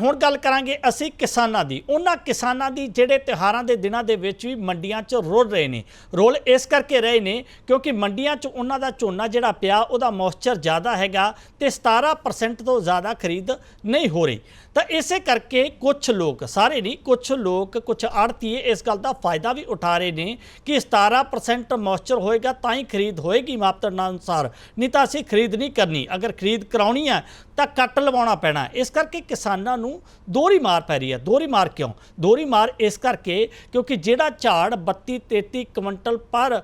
ਹੁਣ ਗੱਲ ਕਰਾਂਗੇ ਅਸੀਂ ਕਿਸਾਨਾਂ ਦੀ। ਉਹਨਾਂ ਕਿਸਾਨਾਂ ਦੀ ਜਿਹੜੇ ਤਿਉਹਾਰਾਂ ਦੇ ਦਿਨਾਂ ਦੇ ਵਿੱਚ ਵੀ ਮੰਡੀਆਂ 'ਚ ਰੁਲ ਰਹੇ ਨੇ। ਰੋਲ ਇਸ ਕਰਕੇ ਰਹੇ ਨੇ ਕਿਉਂਕਿ ਮੰਡੀਆਂ 'ਚ ਉਹਨਾਂ ਦਾ ਝੋਨਾ ਜਿਹੜਾ ਪਿਆ, ਉਹਦਾ ਮੌਇਸਚਰ ਜ਼ਿਆਦਾ ਹੈਗਾ ਤੇ 17% ਤੋਂ ਜ਼ਿਆਦਾ ਖਰੀਦ ਨਹੀਂ ਹੋ ਰਹੀ। ਤਾਂ ਇਸੇ ਕਰਕੇ ਕੁਝ ਲੋਕ, ਸਾਰੇ ਨਹੀਂ ਕੁਝ ਲੋਕ ਕੁਝ ਆੜਤੀਏ ਇਸ ਗੱਲ ਦਾ ਫਾਇਦਾ ਵੀ ਉਠਾ ਰਹੇ ਨੇ ਕਿ 17% ਮੌਇਸਚਰ ਹੋਏਗਾ ਤਾਂ ਹੀ ਖਰੀਦ ਹੋਏਗੀ ਮਾਪਦੰਡਾਂ ਅਨੁਸਾਰ। ਨਹੀਂ ਤਾਂ ਅਸੀਂ ਖਰੀਦ ਨਹੀਂ ਕਰਨੀ। ਅਗਰ ਖਰੀਦ ਕਰਾਉਣੀ ਹੈ ਤਾਂ ਕੱਟ ਲਵਾਉਣਾ ਪੈਣਾ। ਇਸ ਕਰਕੇ ਕਿਸਾਨਾਂ ਨੂੰ ਦੋਹਰੀ ਮਾਰ ਪੈ ਰਹੀ ਹੈ। ਦੋਹਰੀ ਮਾਰ ਕਿਉਂ? ਦੋਹਰੀ ਮਾਰ ਇਸ ਕਰਕੇ ਕਿਉਂਕਿ ਜਿਹੜਾ ਝਾੜ 32 33 ਕੁਇੰਟਲ ਪਰ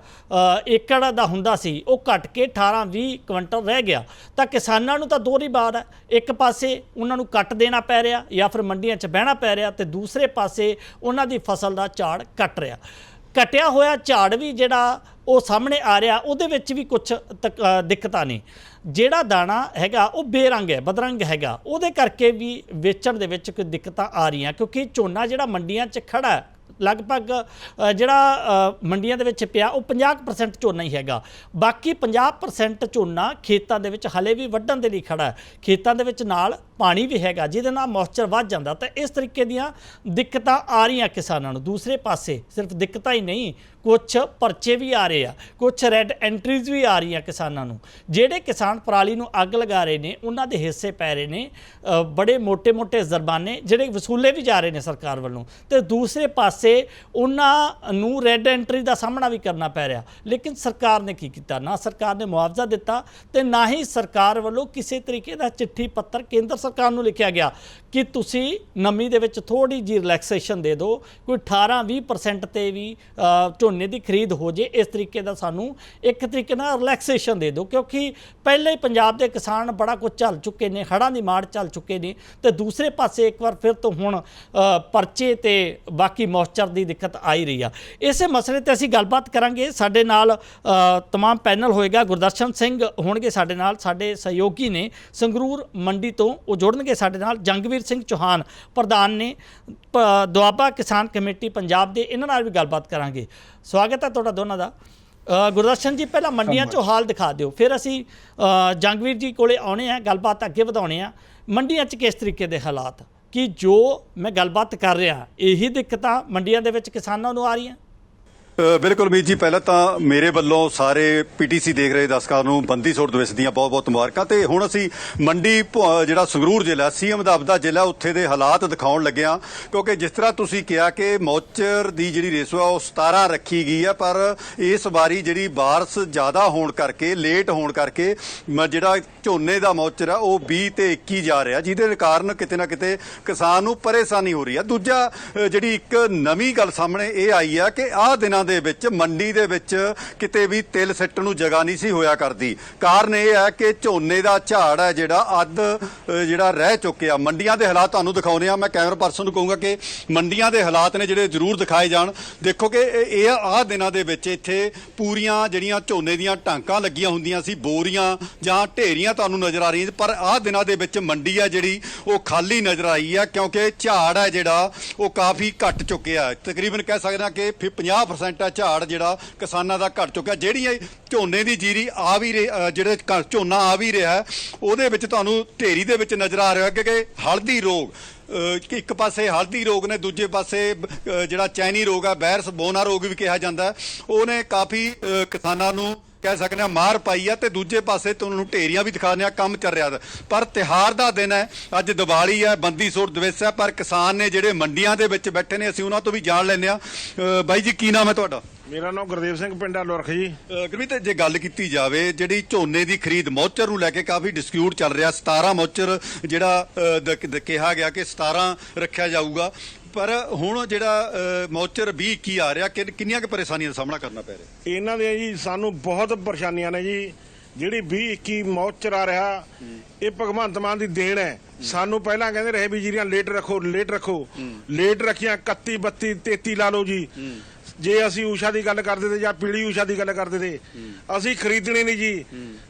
ਏਕੜ ਦਾ ਹੁੰਦਾ ਸੀ, ਉਹ ਘਟ ਕੇ 18 20 ਕੁਇੰਟਲ ਰਹਿ ਗਿਆ। ਤਾਂ ਕਿਸਾਨਾਂ ਨੂੰ ਤਾਂ ਦੋਹਰੀ ਮਾਰ ਹੈ। ਇੱਕ ਪਾਸੇ ਉਹਨਾਂ ਨੂੰ ਕੱਟ ਦੇਣਾ ਪੈ ਰਿਹਾ ਜਾਂ ਫਿਰ ਮੰਡੀਆਂ 'ਚ ਬਹਿਣਾ ਪੈ ਰਿਹਾ ਤੇ ਦੂਸਰੇ ਪਾਸੇ ਉਹਨਾਂ ਦੀ ਫਸਲ ਦਾ ਝਾੜ ਕੱਟ ਰਿਹਾ। ਕਟਿਆ ਹੋਇਆ ਝਾੜ ਵੀ ਜਿਹੜਾ ਉਹ ਸਾਹਮਣੇ ਆ ਰਿਹਾ, ਉਹਦੇ ਵਿੱਚ ਵੀ ਕੁਝ ਦਿੱਕਤਾਂ ਨੇ। ਜਿਹੜਾ ਦਾਣਾ ਹੈਗਾ, ਉਹ ਬੇਰੰਗ ਹੈ, ਬਦਰੰਗ ਹੈਗਾ। ਉਹਦੇ ਕਰਕੇ ਵੀ ਵੇਚਣ ਦੇ ਵਿੱਚ ਕੋਈ ਦਿੱਕਤਾਂ ਆ ਰਹੀਆਂ, ਕਿਉਂਕਿ ਝੋਨਾ ਜਿਹੜਾ ਮੰਡੀਆਂ 'ਚ ਖੜਾ ਲਗਭਗ ਜਿਹੜਾ ਮੰਡੀਆਂ ਦੇ ਵਿੱਚ ਪਿਆ, ਉਹ 50% ਝੋਨਾ ਹੀ ਹੈਗਾ। ਬਾਕੀ 50% ਝੋਨਾ ਖੇਤਾਂ ਦੇ ਵਿੱਚ ਹਲੇ ਵੀ ਵੱਢਣ ਦੇ ਲਈ ਖੜਾ ਖੇਤਾਂ ਦੇ ਵਿੱਚ ਨਾਲ ਪਾਣੀ ਵੀ ਹੈਗਾ, ਜਿਹਦੇ ਨਾਲ ਮੌਇਸਚਰ ਵੱਧ ਜਾਂਦਾ। ਤਾਂ ਇਸ ਤਰੀਕੇ ਦੀਆਂ ਦਿੱਕਤਾਂ ਆ ਰਹੀਆਂ ਕਿਸਾਨਾਂ ਨੂੰ। ਦੂਸਰੇ ਪਾਸੇ ਸਿਰਫ ਦਿੱਕਤਾਂ ਹੀ ਨਹੀਂ ਕੁਝ ਪਰਚੇ ਵੀ ਆ ਰਹੇ ਆ ਕੁਝ ਰੈੱਡ ਐਂਟਰੀਜ਼ ਵੀ ਆ ਰਹੀਆਂ ਕਿਸਾਨਾਂ ਨੂੰ। ਜਿਹੜੇ ਕਿਸਾਨ ਪਰਾਲੀ ਨੂੰ ਅੱਗ ਲਗਾ ਰਹੇ ਨੇ, ਉਹਨਾਂ ਦੇ ਹਿੱਸੇ ਪੈ ਰਹੇ ਨੇ ਬੜੇ ਮੋਟੇ ਮੋਟੇ ਜ਼ਰਬਾਨੇ ਜਿਹੜੇ ਵਸੂਲੇ ਵੀ ਜਾ ਰਹੇ ਨੇ ਸਰਕਾਰ ਵੱਲੋਂ। ਤੇ ਦੂਸਰੇ ਪਾਸੇ ਉਹਨਾਂ ਨੂੰ ਰੈੱਡ ਐਂਟਰੀ ਦਾ ਸਾਹਮਣਾ ਵੀ ਕਰਨਾ ਪੈ ਰਿਹਾ। ਲੇਕਿਨ ਸਰਕਾਰ ਨੇ ਕੀ ਕੀਤਾ? ਨਾ ਸਰਕਾਰ ਨੇ ਮੁਆਵਜ਼ਾ ਦਿੱਤਾ ਤੇ ਨਾ ਹੀ ਸਰਕਾਰ ਵੱਲੋਂ ਕਿਸੇ ਤਰੀਕੇ ਦਾ ਚਿੱਠੀ ਪੱਤਰ ਕੇਂਦਰ ਸਰਕਾਰ ਨੂੰ ਲਿਖਿਆ ਗਿਆ ਕਿ ਤੁਸੀਂ ਨਮੀ ਦੇ ਵਿੱਚ ਥੋੜੀ ਜੀ ਰਿਲੈਕਸੇਸ਼ਨ ਦੇ ਦਿਓ, ਕੋਈ 18 20% ਤੇ ਵੀ ਝੋਨੇ ਝੋਨੇ ਦੀ ਖਰੀਦ ਹੋ ਜੇ ਇਸ ਤਰੀਕੇ ਦਾ ਸਾਨੂੰ ਇੱਕ ਤਰੀਕੇ ਨਾਲ ਰਿਲੈਕਸੇਸ਼ਨ ਦੇ ਦਿਓ ਕਿਉਂਕਿ ਪਹਿਲੇ ਹੀ ਪੰਜਾਬ ਦੇ ਕਿਸਾਨ ਬੜਾ ਕੁਝ ਚੱਲ ਚੁੱਕੇ ਨੇ ਹੜ੍ਹਾਂ ਦੀ ਮਾਰ ਚੱਲ ਚੁੱਕੇ ਨੇ ਤੇ ਦੂਸਰੇ ਪਾਸੇ ਇੱਕ ਵਾਰ ਫਿਰ ਤੋਂ ਹੁਣ ਪਰਚੇ ਤੇ ਬਾਕੀ ਮੌਇਸਚਰ ਦੀ ਦਿੱਕਤ ਆ ਹੀ ਰਹੀ ਆ। ਇਸੇ ਮਸਲੇ ਤੇ ਅਸੀਂ ਗੱਲਬਾਤ ਕਰਾਂਗੇ। ਸਾਡੇ ਨਾਲ ਅ, ਤਮਾਮ ਪੈਨਲ ਹੋਏਗਾ ਗੁਰਦਰਸ਼ਨ ਸਿੰਘ ਹੋਣਗੇ ਸਾਡੇ ਨਾਲ ਸਾਡੇ ਸਹਿਯੋਗੀ ਨੇ ਸੰਗਰੂਰ ਮੰਡੀ ਤੋਂ ਉਹ ਜੁੜਨਗੇ ਸਾਡੇ ਨਾਲ। ਜੰਗਵੀਰ ਸਿੰਘ ਚੌਹਾਨ ਪ੍ਰਧਾਨ ਨੇ ਦੁਆਬਾ ਕਿਸਾਨ ਕਮੇਟੀ ਪੰਜਾਬ ਦੇ ਇਹਨਾਂ ਨਾਲ ਵੀ ਗੱਲਬਾਤ ਕਰਾਂਗੇ। ਸਵਾਗਤ ਹੈ ਤੁਹਾਡਾ ਦੋਨਾਂ ਦਾ। ਗੁਰਦਰਸ਼ਨ ਜੀ ਪਹਿਲਾਂ ਮੰਡੀਆਂ 'ਚੋਂ ਹਾਲ ਦਿਖਾ ਦਿਓ। ਫਿਰ ਅਸੀਂ ਜੰਗਵੀਰ ਜੀ ਕੋਲੇ ਆਉਣੇ ਆ ਗੱਲਬਾਤ ਅੱਗੇ ਵਧਾਉਣੇ ਆ। ਮੰਡੀਆਂ 'ਚ ਕਿਸ ਤਰੀਕੇ ਦੇ ਹਾਲਾਤ? ਕਿ ਜੋ ਮੈਂ ਗੱਲਬਾਤ ਕਰ ਰਿਹਾ ਇਹੀ ਦਿੱਕਤਾਂ ਮੰਡੀਆਂ ਦੇ ਵਿੱਚ ਕਿਸਾਨਾਂ ਨੂੰ ਆ ਰਹੀਆਂ? ਬਿਲਕੁਲ ਮੀਤ ਜੀ, ਪਹਿਲਾਂ ਤਾਂ ਮੇਰੇ ਵੱਲੋਂ ਸਾਰੇ ਪੀਟੀਸੀ ਦੇਖ ਰਹੇ ਦਰਸ਼ਕਾਂ ਨੂੰ ਬੰਦੀ ਛੋੜ ਦਿਵਸ ਦੀਆਂ ਬਹੁਤ-ਬਹੁਤ ਮੁਬਾਰਕਾਂ ਤੇ ਹੁਣ ਅਸੀਂ ਮੰਡੀ ਭੁ- ਜਿਹੜਾ ਸੰਗਰੂਰ ਜ਼ਿਲ੍ਹਾ, ਸੀਐਮ ਦਾ ਆਪਦਾ ਜ਼ਿਲ੍ਹਾ ਉੱਥੇ ਦੇ ਹਾਲਾਤ ਦਿਖਾਉਣ ਲੱਗੇ ਹਾਂ ਕਿਉਂਕਿ ਜਿਸ ਤਰ੍ਹਾਂ ਤੁਸੀਂ ਕਿਹਾ ਕਿ ਮੌਚਰ ਦੀ ਜਿਹੜੀ ਰੇਸ਼ੋ ਆ, ਉਹ 17 ਰੱਖੀ ਗਈ ਆ, ਪਰ ਇਸ ਵਾਰੀ ਜਿਹੜੀ ਬਾਰਿਸ਼ ਜ਼ਿਆਦਾ ਹੋਣ ਕਰਕੇ, ਲੇਟ ਹੋਣ ਕਰਕੇ, ਮ- ਜਿਹੜਾ ਝੋਨੇ ਦਾ ਮੌਚਰ ਆ, ਉਹ 20 ਤੇ 21 ਜਾ ਰਿਹਾ, ਜਿਹਦੇ ਕਾਰਨ ਕਿਤੇ ਨਾ ਕਿਤੇ ਕਿਸਾਨ ਨੂੰ ਪਰੇਸ਼ਾਨੀ ਹੋ ਰਹੀ ਆ। ਦੂਜਾ ਜਿਹੜੀ ਇੱਕ ਨਵੀਂ ਗੱਲ ਸਾਹਮਣੇ ਇਹ ਆਈ ਆ ਕਿ ਆਹ ਦਿਨਾਂ ਦੇ ਵਿੱਚ, ਮੰਡੀ ਦੇ ਵਿੱਚ ਕਿਤੇ ਵੀ ਤਿਲ ਸਿੱਟਣ ਨੂੰ ਜਗ੍ਹਾ ਨਹੀਂ ਸੀ ਹੋਇਆ ਕਰਦੀ। ਕਾਰਨ ਇਹ ਹੈ ਕਿ ਝੋਨੇ ਦਾ ਝਾੜ ਹੈ ਜਿਹੜਾ ਅੱਧ ਜਿਹੜਾ ਰਹਿ ਚੁੱਕਿਆ। ਮੰਡੀਆਂ ਦੇ ਹਾਲਾਤ ਤੁਹਾਨੂੰ ਦਿਖਾਉਨੇ ਆ ਮੈਂ ਕੈਮਰਾ ਪਰਸਨ ਨੂੰ ਕਹੂੰਗਾ ਕਿ ਮੰਡੀਆਂ ਦੇ ਹਾਲਾਤ ਨੇ ਜਿਹੜੇ ਜ਼ਰੂਰ ਦਿਖਾਏ ਜਾਣ। ਦੇਖੋ ਕਿ ਇਹ ਆਹ ਦਿਨਾਂ ਦੇ ਵਿੱਚ ਇੱਥੇ ਪੂਰੀਆਂ ਜਿਹੜੀਆਂ ਝੋਨੇ ਦੀਆਂ ਟਾਂਕਾਂ ਲੱਗੀਆਂ ਹੁੰਦੀਆਂ ਸੀ, ਬੋਰੀਆਂ ਜਾਂ ਢੇਰੀਆਂ ਤੁਹਾਨੂੰ ਨਜ਼ਰ ਆ ਰਹੀਆਂ ਪਰ ਆਹ ਦਿਨਾਂ ਦੇ ਵਿੱਚ ਮੰਡੀ ਆ ਜਿਹੜੀ, ਉਹ ਖਾਲੀ ਨਜ਼ਰ ਆਈ ਆ ਕਿਉਂਕਿ ਝਾੜ ਹੈ ਜਿਹੜਾ, ਉਹ ਕਾਫੀ ਘਟ ਚੁੱਕਿਆ ਤਕਰੀਬਨ ਕਹਿ ਸਕਦੇ ਹਾਂ ਕਿ 50% 40% ਝਾੜ ਜਿਹੜਾ ਕਿਸਾਨਾਂ ਦਾ ਘਟ ਚੁੱਕਾ ਜਿਹੜੀ ਝੋਨੇ ਦੀ ਜੀਰੀ ਆ ਵੀ ਰਹੀ ਜਿਹੜੇ ਝੋਨਾ ਆ ਵੀ ਰਿਹਾ, ਉਹਦੇ ਵਿੱਚ ਤੁਹਾਨੂੰ ਢੇਰੀ ਦੇ ਵਿੱਚ ਨਜ਼ਰ ਆ ਰਿਹਾ ਕਿ ਹਲਦੀ ਰੋਗ ਕਿ ਇੱਕ ਪਾਸੇ ਹਲਦੀ ਰੋਗ ਨੇ, ਦੂਜੇ ਪਾਸੇ ਜਿਹੜਾ ਚੈਨੀ ਰੋਗ ਹੈ ਬੈਰਸ ਬੋਨਾ ਰੋਗ ਵੀ ਕਿਹਾ ਜਾਂਦਾ। ਉਹਨੇ ਕਾਫੀ ਕਿਸਾਨਾਂ ਨੂੰ ਕਹਿ ਸਕਦੇ ਆ ਮਾਰ ਪਾਈ ਆ ਤੇ ਦੂਜੇ ਪਾਸੇ ਤੁਹਾਨੂੰ ਢੇਰੀਆਂ ਵੀ ਦਿਖਾ ਦਿਆਂ ਕੰਮ ਚੱਲ ਰਿਹਾ। ਪਰ ਤਿਹਾਰ ਦਾ ਦਿਨ ਹੈ ਅੱਜ ਦੀਵਾਲੀ ਹੈ ਬੰਦੀ ਛੋੜ ਦਿਵਸ ਹੈ ਪਰ ਕਿਸਾਨ ਨੇ ਜਿਹੜੇ ਮੰਡੀਆਂ ਦੇ ਵਿੱਚ ਬੈਠੇ ਨੇ ਅਸੀਂ ਉਹਨਾਂ ਤੋਂ ਵੀ ਜਾਣ ਲੈਂਦੇ ਆ ਬਾਈ ਜੀ ਕੀ ਨਾਮ ਹੈ ਤੁਹਾਡਾ? ਮੇਰਾ ਨਾਮ ਗੁਰਦੇਵ ਸਿੰਘ ਪਿੰਡਾ ਲੁਰਖ ਜੀ। ਗੁਰਮੀਤ ਜੇ ਗੱਲ ਕੀਤੀ ਜਾਵੇ ਜਿਹੜੀ ਝੋਨੇ ਦੀ ਖਰੀਦ ਮੌਚਰ ਨੂੰ ਲੈ ਕੇ ਕਾਫੀ ਡਿਸਪਿਊਟ ਚੱਲ ਰਿਹਾ 17 ਮੌਚਰ ਜਿਹੜਾ ਕਿਹਾ ਗਿਆ ਕਿ 17 ਰੱਖਿਆ ਜਾਊਗਾ। ਪਰ ਹੁਣ ਜਿਹੜਾ ਮੌਚਰ 20 21 ਆ ਰਿਹਾ ਕਿ- ਕਿੰਨੀਆਂ ਕੁ ਪਰੇਸ਼ਾਨੀਆਂ ਦਾ ਸਾਹਮਣਾ ਕਰਨਾ ਪੈ ਰਿਹਾ? ਇਹਨਾਂ ਦੇ ਜੀ ਸਾਨੂੰ ਬਹੁਤ ਪਰੇਸ਼ਾਨੀਆਂ ਨੇ ਜੀ। ਜਿਹੜੀ 20 21 ਮੌਤ ਚਰਾ ਰਿਹਾ ਇਹ ਭਗਵੰਤ ਮਾਨ ਦੀ ਦੇਣ ਹੈ। ਸਾਨੂੰ ਪਹਿਲਾਂ ਕਹਿੰਦੇ ਰਹੇ ਵੀ ਜੀਰੀਆਂ ਲੇਟ ਰੱਖੋ ਲੇਟ ਰੱਖੋ। ਲੇਟ ਰੱਖੀਆਂ 31 32 33 ਲਾ ਲਓ ਜੀ। ਜੇ ਅਸੀਂ ਊਸ਼ਾ ਦੀ ਗੱਲ ਕਰਦੇ ਤੇ ਜਾਂ ਪੀਲੀ ਊਸ਼ਾ ਦੀ ਗੱਲ ਕਰਦੇ ਤੇ ਅਸੀਂ ਖਰੀਦਣੀ ਨਹੀਂ ਜੀ।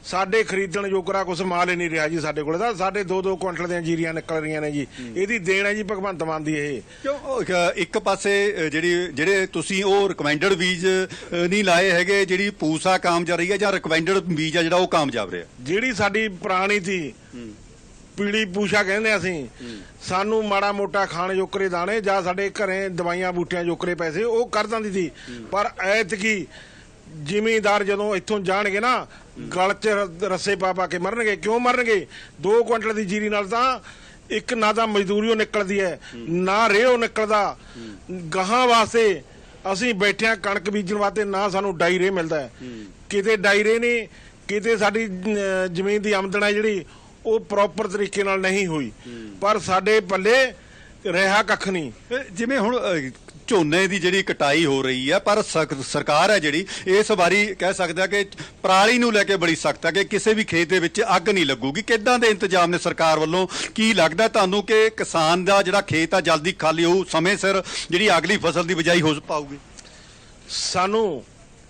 ਸਾਡੇ ਖਰੀਦਣ ਜੋਗਰਾ ਕੁਛ ਮਾਲ ਹੀ ਨਹੀਂ ਰਿਹਾ ਜੀ ਸਾਡੇ ਕੋਲ। ਤਾਂ ਸਾਡੇ 2-2 ਕੁਇੰਟਲ ਦੀਆਂ ਜੀਰੀਆਂ ਨਿਕਲ ਰਹੀਆਂ ਨੇ ਜੀ। ਇਹਦੀ ਦੇਣ ਹੈ ਜੀ ਭਗਵੰਤ ਮਾਨ ਦੀ ਇਹ। ਕਿਉਂ? ਇੱਕ- ਪਾਸੇ ਜਿਹੜੀ ਜਿਹੜੇ ਤੁਸੀਂ ਉਹ ਰਿਕਮੈਂਡਡ ਬੀਜ ਨਹੀਂ ਲਾਏ ਹੈਗੇ ਜਿਹੜੀ ਪੂਸਾ ਕਾਮਯਾਬ ਰਹੀ ਹੈ ਜਾਂ ਰਿਕਮੈਂਡਡ ਬੀਜ ਆ ਜਿਹੜਾ ਉਹ ਕਾਮਯਾਬ ਰਿਹਾ? ਜਿਹੜੀ ਸਾਡੀ ਪੁਰਾਣੀ ਸੀ ਪੀਲੀ ਪੂਸ਼ਾ ਕਹਿੰਦੇ ਅਸੀਂ। ਸਾਨੂੰ ਮਾੜਾ ਮੋਟਾ ਖਾਣ ਜੋਕਰੇ ਦਾਣੇ ਜਾਂ ਸਾਡੇ ਘਰੇ ਦਵਾਈਆਂ ਬੂਟਿਆਂ ਜੋਕਰੇ ਪੈਸੇ ਉਹ ਕਰ ਦਿੰਦੀ ਸੀ। ਪਰ ਐਤਕੀ ਜ਼ਿਮੀਂਦਾਰ ਜਦੋਂ ਇੱਥੋਂ ਜਾਣਗੇ ਨਾ ਗਲ 'ਚ ਰੱਸੇ ਪਾ ਪਾ ਕੇ ਮਰਨਗੇ। ਕਿਉਂ ਮਰਨਗੇ? 2 ਕੁਇੰਟਲ ਦੀ ਜੀਰੀ ਨਾਲ ਤਾਂ ਇੱਕ ਨਾ ਤਾਂ ਮਜ਼ਦੂਰੀਓ ਨਿਕਲਦੀ ਹੈ ਨਾ ਰੇਹੋ ਨਿਕਲਦਾ। ਗਾਹਾਂ ਵਾਸਤੇ ਅਸੀਂ ਬੈਠਿਆਂ ਕਣਕ ਬੀਜਣ ਵਾਸਤੇ ਨਾ ਸਾਨੂੰ ਡਾਈਰੇ ਮਿਲਦਾ ਹੈ। ਕਿਤੇ ਡਾਈਰੇ ਨਹੀਂ ਕਿਤੇ ਸਾਡੀ ਜ਼ਮੀਨ ਦੀ ਆਮਦਨ ਹੈ ਜਿਹੜੀ ਉਹ ਪ੍ਰੋਪਰ ਤਰੀਕੇ ਨਾਲ ਨਹੀਂ ਹੋਈ। ਪਰ ਸਾਡੇ ਪੱਲੇ ਰਿਹਾ ਕੱਖ ਨਹੀਂ। ਜਿਵੇਂ ਹੁਣ ਝੋਨੇ ਦੀ ਜਿਹੜੀ ਕਟਾਈ ਹੋ ਰਹੀ ਹੈ ਪਰ ਸਰਕਾਰ ਹੈ ਜਿਹੜੀ ਇਸ ਵਾਰੀ ਕਹਿ ਸਕਦੇ ਕਿ ਪਰਾਲੀ ਨੂੰ ਲੈ ਕੇ ਬੜੀ ਸਖਤ ਹੈ ਕਿ ਕਿਸੇ ਵੀ ਖੇਤ ਦੇ ਵਿੱਚ ਅੱਗ ਨਹੀਂ ਲੱਗੂਗੀ। ਕਿੱਦਾਂ ਦੇ ਇੰਤਜ਼ਾਮ ਨੇ ਸਰਕਾਰ ਵੱਲੋਂ? ਕੀ ਲੱਗਦਾ ਤੁਹਾਨੂੰ ਕਿ ਕਿਸਾਨ ਦਾ ਜਿਹੜਾ ਖੇਤ ਆ ਜਲਦੀ ਖਾਲੀ ਹੋਊ ਸਮੇਂ ਸਿਰ ਜਿਹੜੀ ਅਗਲੀ ਫਸਲ ਦੀ ਬਿਜਾਈ ਹੋ ਪਾਊਗੀ? ਸਾਨੂੰ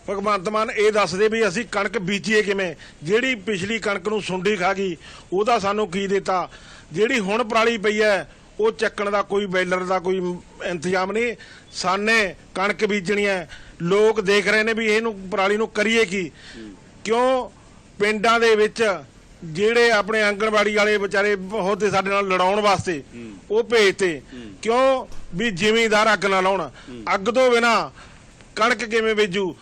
ਭਗਵੰਤ ਮਾਨ ਇਹ ਦੱਸਦੇ ਵੀ ਅਸੀਂ ਕਣਕ ਬੀਜੀਏ ਕਿਵੇਂ? ਜਿਹੜੀ ਪਿਛਲੀ ਕਣਕ ਨੂੰ ਸੁੰਡੀ ਖਾ ਗਈ, ਉਹਦਾ ਸਾਨੂੰ ਕੀ ਦਿੱਤਾ? ਜਿਹੜੀ ਹੁਣ ਪਰਾਲੀ ਪਈ ਹੈ, ਉਹ ਚੱਕਣ ਦਾ ਕੋਈ ਬੈਲਰ ਦਾ ਕੋਈ ਇੰਤਜ਼ਾਮ ਨਹੀਂ। ਸਾਨੇ ਕਣਕ ਬੀਜਣੀ ਹੈ। ਲੋਕ ਦੇਖ ਰਹੇ ਨੇ ਵੀ ਇਹਨੂੰ ਪਰਾਲੀ ਨੂੰ ਕਰੀਏ ਕੀ? ਕਿਉਂ? ਪਿੰਡਾਂ ਦੇ ਵਿੱਚ ਜਿਹੜੇ ਆਪਣੇ ਆਂਗਣਵਾੜੀ ਵਾਲੇ ਵਿਚਾਰੇ ਬਹੁਤ ਸਾਡੇ ਨਾਲ ਲੜਾਉਣ ਵਾਸਤੇ ਉਹ ਭੇਜਤੇ। ਕਿਉਂ? ਵੀ ਜ਼ਿਮੀਂਦਾਰ ਅੱਗ ਨਾ ਲਾਉਣ। ਅੱਗ ਤੋਂ ਬਿਨਾ ਕਣਕ ਕਿਵੇਂ ਵੇਜੂ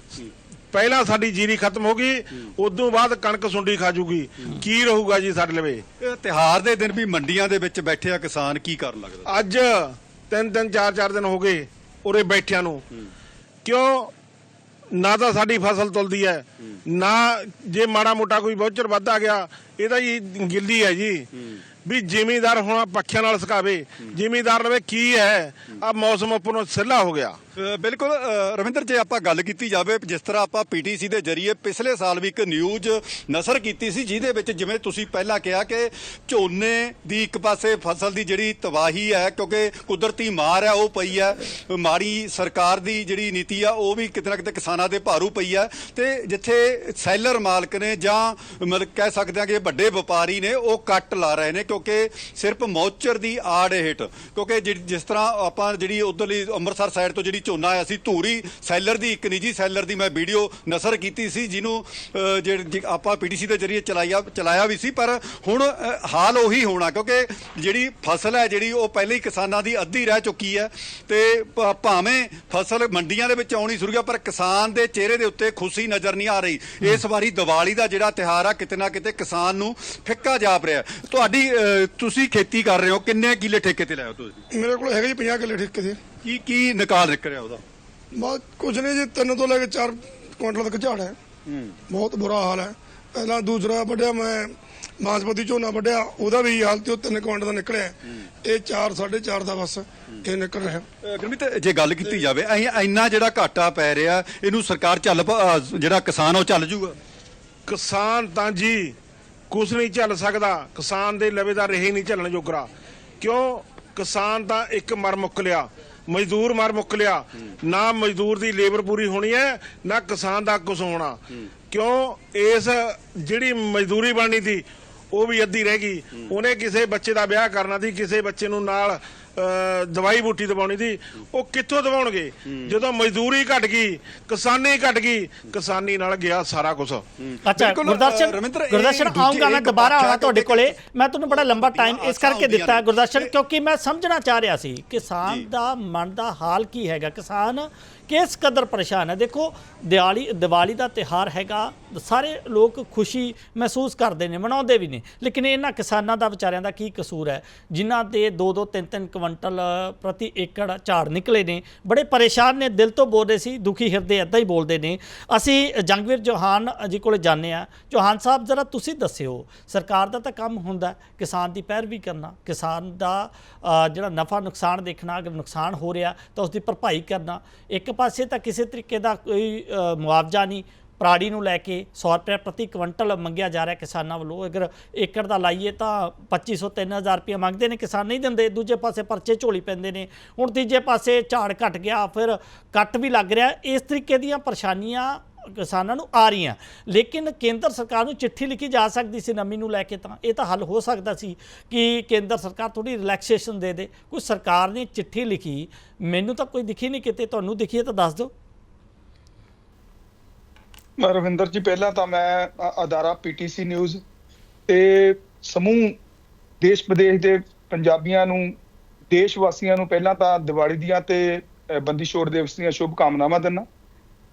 ਪਹਿਲਾਂ ਸਾਡੀ ਜੀਰੀ ਖਤਮ ਹੋ ਗਈ ਉਦੋਂ ਬਾਅਦ ਕਣਕ ਸੁੰਡੀ ਖਾ ਜੂਗੀ। ਕੀ ਰਹੂਗਾ ਜੀ ਸਾਡੇ ਲਵੇ? ਤਿਹਾਰ ਦੇ ਦਿਨ ਵੀ ਮੰਡੀਆਂ ਦੇ ਵਿੱਚ ਬੈਠੇ ਆ ਕਿਸਾਨ ਕੀ ਕਰਨ ਲੱਗਦਾ? ਅੱਜ ਤਿੰਨ ਤਿੰਨ ਚਾਰ ਚਾਰ ਦਿਨ ਹੋ ਗਏ ਉਰੇ ਬੈਠਿਆਂ ਨੂੰ। ਕਿਉਂ? ਨਾ ਤਾਂ ਸਾਡੀ ਫਸਲ ਤੁਲਦੀ ਹੈ ਨਾ ਜੇ ਮਾੜਾ ਮੋਟਾ ਕੋਈ ਵੋਚਰ ਵੱਧ ਆ ਗਿਆ ਇਹਦਾ ਜੀ ਗਿੱਲੀ ਹੈ ਜੀ। ਵੀ ਜ਼ਿਮੀਦਾਰ ਹੁਣ ਪੱਖਿਆਂ ਨਾਲ ਸੁਕਾਵੇ। ਜ਼ਿਮੀਦਾਰ ਲਵੇ ਕੀ ਹੈ? ਆ ਮੌਸਮ ਉੱਪਰੋਂ ਸਿੱਲਾ ਹੋ ਗਿਆ। ਬਿਲਕੁਲ ਰਵਿੰਦਰ, ਜੇ ਆਪਾਂ ਗੱਲ ਕੀਤੀ ਜਾਵੇ, ਜਿਸ ਤਰ੍ਹਾਂ ਆਪਾਂ ਪੀਟੀਸੀ ਦੇ ਜਰੀਏ ਪਿਛਲੇ ਸਾਲ ਵੀ ਇੱਕ ਨਿਊਜ਼ ਨਸਰ ਕੀਤੀ ਸੀ, ਜਿਹਦੇ ਵਿੱਚ ਜਿਵੇਂ ਤੁਸੀਂ ਪਹਿਲਾਂ ਕਿਹਾ ਕਿ ਝੋਨੇ ਦੀ ਇੱਕ ਪਾਸੇ ਫਸਲ ਦੀ ਜਿਹੜੀ ਤਬਾਹੀ ਹੈ, ਕਿਉਂਕਿ ਕੁਦਰਤੀ ਮਾਰ ਹੈ, ਉਹ ਪਈ ਹੈ। ਮਾੜੀ ਸਰਕਾਰ ਦੀ ਜਿਹੜੀ ਨੀਤੀ ਆ, ਉਹ ਵੀ ਕਿਤੇ ਨਾ ਕਿਤੇ ਕਿਸਾਨਾਂ ਦੇ ਭਾਰੂ ਪਈ ਹੈ। ਤੇ ਜਿੱਥੇ ਸੈਲਰ ਮਾਲਕ ਨੇ ਜਾਂ ਮਤਲਬ ਕਹਿ ਸਕਦੇ ਹਾਂ ਕਿ ਵੱਡੇ ਵਪਾਰੀ ਨੇ, ਉਹ ਕੱਟ ਲਾ ਰਹੇ ਨੇ ਕਿਉਂਕਿ ਸਿਰਫ ਮੌਚਰ ਦੀ ਆੜ ਹੇਠ ਕਿਉਂਕਿ ਜਿਸ ਤਰ੍ਹਾਂ ਆਪਾਂ ਜਿਹੜੀ ਉਧਰਲੀ ਅੰਮ੍ਰਿਤਸਰ ਸਾਈਡ ਤੋਂ ਜਿਹੜੀ ਝੋਨਾ ਆਇਆ ਸੀ ਧੂਰੀ ਸੈਲਰ ਦੀ ਇੱਕ ਨਿੱਜੀ ਸੈਲਰ ਦੀ ਮੈਂ ਵੀਡੀਓ ਨਸਰ ਕੀਤੀ ਸੀ ਜਿਹਨੂੰ ਜਿਹੜੀ ਆਪਾਂ ਪੀਟੀਸੀ ਦੇ ਜਰੀਏ ਚਲਾਇਆ ਚਲਾਇਆ ਵੀ ਸੀ ਪਰ ਹੁਣ ਹਾਲ ਉਹੀ ਹੋਣਾ ਕਿਉਂਕਿ ਜਿਹੜੀ ਫਸਲ ਹੈ ਜਿਹੜੀ ਉਹ ਪਹਿਲੇ ਹੀ ਕਿਸਾਨਾਂ ਦੀ ਅੱਧੀ ਰਹਿ ਚੁੱਕੀ ਹੈ ਤੇ ਭਾਵੇਂ ਫਸਲ ਮੰਡੀਆਂ ਦੇ ਵਿੱਚ ਆਉਣੀ ਸ਼ੁਰੂ ਗਿਆ ਪਰ ਕਿਸਾਨ ਦੇ ਚਿਹਰੇ ਦੇ ਉੱਤੇ ਖੁਸ਼ੀ ਨਜ਼ਰ ਨਹੀਂ ਆ ਰਹੀ। ਇਸ ਵਾਰੀ ਦੀਵਾਲੀ ਦਾ ਜਿਹੜਾ ਤਿਹਾਰ ਆ ਕਿਤੇ ਨਾ ਕਿਤੇ ਕਿਸਾਨ ਨੂੰ ਫਿੱਕਾ ਜਾਪ ਰਿਹਾ। ਤੁਹਾਡੀ ਤੁਸੀਂ ਖੇਤੀ ਕਰ ਰਹੇ ਹੋ ਕਿੰਨੇ ਕਿੱਲੇ ਠੇਕੇ ਤੇ ਲਿਆਓ ਤੁਸੀਂ? ਮੇਰੇ ਕੋਲ ਹੈਗੇ ਜੀ 50 ਕਿੱਲੇ ਠੇਕੇ ਦੇ ਕੀ ਕੀ ਨਿਕਾਲ ਨਿਕਲ ਰਿਹਾ ਉਹਦਾ? ਬਹੁਤ ਕੁਝ ਨਹੀਂ ਜੀ ਤਿੰਨ ਤੋਂ ਲੈ ਕੇ 4 ਕੁਇੰਟਲ ਤੱਕ ਝਾੜ ਹੈ। ਬਹੁਤ ਬੁਰਾ ਹਾਲ ਹੈ। ਪਹਿਲਾਂ ਦੂਸਰਾ ਵੱਢਿਆ ਮੈਂ ਬਾਸਮਤੀ ਝੋਨਾ ਵੱਢਿਆ ਉਹਦਾ ਵੀ ਹਾਲ ਤੇ ਉਹ ਤਿੰਨ ਕੁਇੰਟਲ ਦਾ ਨਿਕਲਿਆ। ਇਹ 4 4.5 ਦਾ ਬਸ ਇਹ ਨਿਕਲ ਰਿਹਾ। ਅ, ਗੁਰਮੀਤ ਜੇ ਗੱਲ ਕੀਤੀ ਜਾਵੇ ਅਸੀਂ ਇੰਨਾ ਜਿਹੜਾ ਘਾਟਾ ਪੈ ਰਿਹਾ ਇਹਨੂੰ ਸਰਕਾਰ ਚੱਲ ਪ- ਜਿਹੜਾ ਕਿਸਾਨ ਉਹ ਚੱਲ ਜੂਗਾ? ਕਿਸਾਨ ਤਾਂ ਜੀ ਕੁਛ ਨਹੀਂ ਚੱਲ ਸਕਦਾ। ਕਿਸਾਨ ਦੇ ਲਵੇ ਦਾ ਰਹੇ ਨਹੀਂ ਚੱਲਣ ਜੋਗਰਾ। ਕਿਉਂ? ਕਿਸਾਨ ਤਾਂ ਇੱਕ ਮਰ ਮੁੱਕ ਲਿਆ। ਮਜ਼ਦੂਰ ਮਰ ਮੁੱਕ ਲਿਆ। ਨਾ ਮਜ਼ਦੂਰ ਦੀ ਲੇਬਰ ਪੂਰੀ ਹੋਣੀ ਹੈ, ਨਾ ਕਿਸਾਨ ਦਾ ਕੁਝ ਹੋਣਾ। ਕਿਉਂ? ਇਸ ਜਿਹੜੀ ਮਜ਼ਦੂਰੀ ਬਣਨੀ ਸੀ, ਉਹ ਵੀ ਅੱਧੀ ਰਹਿ ਗਈ। ਉਹਨੇ ਕਿਸੇ ਬੱਚੇ ਦਾ ਵਿਆਹ ਕਰਨਾ ਸੀ, ਕਿਸੇ ਬੱਚੇ ਨੂੰ ਨਾਲ ਦਵਾਈ ਬੂਟੀ ਦਵਾਉਣੀ ਸੀ ਉਹ ਕਿੱਥੋਂ ਦਵਾਉਣਗੇ? ਜਦੋਂ ਮਜ਼ਦੂਰੀ ਘਟ ਗਈ ਕਿਸਾਨੀ ਘਟ ਗਈ ਕਿਸਾਨੀ ਨਾਲ ਗਿਆ ਸਾਰਾ ਕੁਝ ਅੱਛਾ ਗੁਰਦਰਸ਼ਨ ਗੁਰਦਰਸ਼ਨ ਆਉਂਗਾ ਮੈਂ ਦੁਬਾਰਾ ਆਉਣਾ ਤੁਹਾਡੇ ਕੋਲੇ। ਮੈਂ ਤੁਹਾਨੂੰ ਬੜਾ ਲੰਬਾ ਟਾਈਮ ਇਸ ਕਰਕੇ ਦਿੱਤਾ। ਗੁਰਦਰਸ਼ਨ ਕਿਉਂਕਿ ਮੈਂ ਸਮਝਣਾ ਚਾਹ ਰਿਹਾ ਸੀ ਕਿਸਾਨ ਦਾ ਮਨ ਦਾ ਹਾਲ ਕੀ ਹੈਗਾ? ਕਿਸਾਨ ਕਿਸ ਕਦਰ ਪਰੇਸ਼ਾਨ ਹੈ? ਦੇਖੋ ਦਿਵਾਲੀ ਦੀਵਾਲੀ ਦਾ ਤਿਹਾਰ ਹੈਗਾ, ਸਾਰੇ ਲੋਕ ਖੁਸ਼ੀ ਮਹਿਸੂਸ ਕਰਦੇ ਨੇ, ਮਨਾਉਂਦੇ ਵੀ ਨੇ, ਲੇਕਿਨ ਇਹਨਾਂ ਕਿਸਾਨਾਂ ਦਾ, ਵਿਚਾਰਿਆਂ ਦਾ ਕੀ ਕਸੂਰ ਹੈ? ਜਿਨ੍ਹਾਂ ਦੇ 2-2 3-3 ਕੁਇੰਟਲ ਪ੍ਰਤੀ ਏਕੜ ਝਾੜ ਨਿਕਲੇ ਨੇ, ਬੜੇ ਪਰੇਸ਼ਾਨ ਨੇ, ਦਿਲ ਤੋਂ ਬੋਲ ਰਹੇ ਸੀ, ਦੁਖੀ ਹਿਰਦੇ ਇਦਾਂ ਹੀ ਬੋਲਦੇ ਨੇ। ਅਸੀਂ ਜੰਗਵੀਰ ਚੌਹਾਨ ਜੀ ਕੋਲੇ ਜਾਂਦੇ ਆ ਚੌਹਾਨ ਸਾਹਿਬ, ਜ਼ਰਾ ਤੁਸੀਂ ਦੱਸਿਓ, ਸਰਕਾਰ ਦਾ ਤਾਂ ਕੰਮ ਹੁੰਦਾ ਕਿਸਾਨ ਦੀ ਪੈਰਵੀ ਕਰਨਾ, ਕਿਸਾਨ ਦਾ ਜਿਹੜਾ ਨਫਾ ਨੁਕਸਾਨ ਦੇਖਣਾ, ਅਗਰ ਨੁਕਸਾਨ ਹੋ ਰਿਹਾ, ਤਾਂ ਉਸ ਦੀ ਭਰਪਾਈ ਕਰਨਾ, ਇੱਕ ਪਾਸੇ ਤਾਂ ਕਿਸੇ ਤਰੀਕੇ ਦਾ ਕੋਈ ਮੁਆਵਜ਼ਾ ਨਹੀਂ। ਪਰਾਲੀ ਨੂੰ ਲੈ ਕੇ 100 ਰੁਪਏ ਪ੍ਰਤੀ ਕੁਇੰਟਲ ਮੰਗਿਆ ਜਾ ਰਿਹਾ ਕਿਸਾਨਾਂ ਵੱਲੋਂ। ਅਗਰ ਏਕੜ ਦਾ ਲਾਈਏ ਤਾਂ 2500 3000 ਰੁਪਏ ਮੰਗਦੇ ਨੇ ਕਿਸਾਨ, ਨਹੀਂ ਦਿੰਦੇ। ਦੂਜੇ ਪਾਸੇ ਪਰਚੇ ਝੋਲੀ ਪੈਂਦੇ ਨੇ। ਹੁਣ ਤੀਜੇ ਪਾਸੇ ਝਾੜ ਘਟ ਗਿਆ, ਫਿਰ ਕੱਟ ਵੀ ਲੱਗ ਰਿਹਾ। ਇਸ ਤਰੀਕੇ ਦੀਆਂ ਪਰੇਸ਼ਾਨੀਆਂ ਕਿਸਾਨਾਂ ਨੂੰ ਆ ਰਹੀਆਂ। ਲੇਕਿਨ ਕੇਂਦਰ ਸਰਕਾਰ ਨੂੰ ਚਿੱਠੀ ਲਿਖੀ ਜਾ ਸਕਦੀ ਸੀ ਨਮੀ ਨੂੰ ਲੈ ਕੇ ਤਾਂ। ਇਹ ਤਾਂ ਹੱਲ ਹੋ ਸਕਦਾ ਸੀ ਕਿ ਕੇਂਦਰ ਸਰਕਾਰ ਥੋੜੀ ਰਿਲੈਕਸੇਸ਼ਨ ਦੇ ਦੇ। ਕੋਈ ਸਰਕਾਰ ਨੇ ਚਿੱਠੀ ਲਿਖੀ, ਮੈਨੂੰ ਤਾਂ ਕੋਈ ਦਿਖੀ ਨਹੀਂ ਕਿਤੇ, ਤੁਹਾਨੂੰ ਦਿਖੀ ਹੈ ਤਾਂ ਦੱਸ ਦਿਓ। ਰਵਿੰਦਰ ਜੀ, ਪਹਿਲਾਂ ਤਾਂ ਮੈਂ ਅ- ਅਦਾਰਾ ਪੀਟੀਸੀ ਨਿਊਜ਼ ਤੇ ਸਮੂਹ ਦੇਸ਼ ਵਿਦੇਸ਼ ਦੇ ਪੰਜਾਬੀਆਂ ਨੂੰ ਦੇਸ਼ ਵਾਸੀਆਂ ਨੂੰ ਪਹਿਲਾਂ ਤਾਂ ਦੀਵਾਲੀ ਦੀਆਂ ਤੇ ਬੰਦੀ ਛੋੜ ਦਿਵਸ ਦੀਆਂ ਸ਼ੁਭ ਕਾਮਨਾਵਾਂ ਦਿੰਦਾ।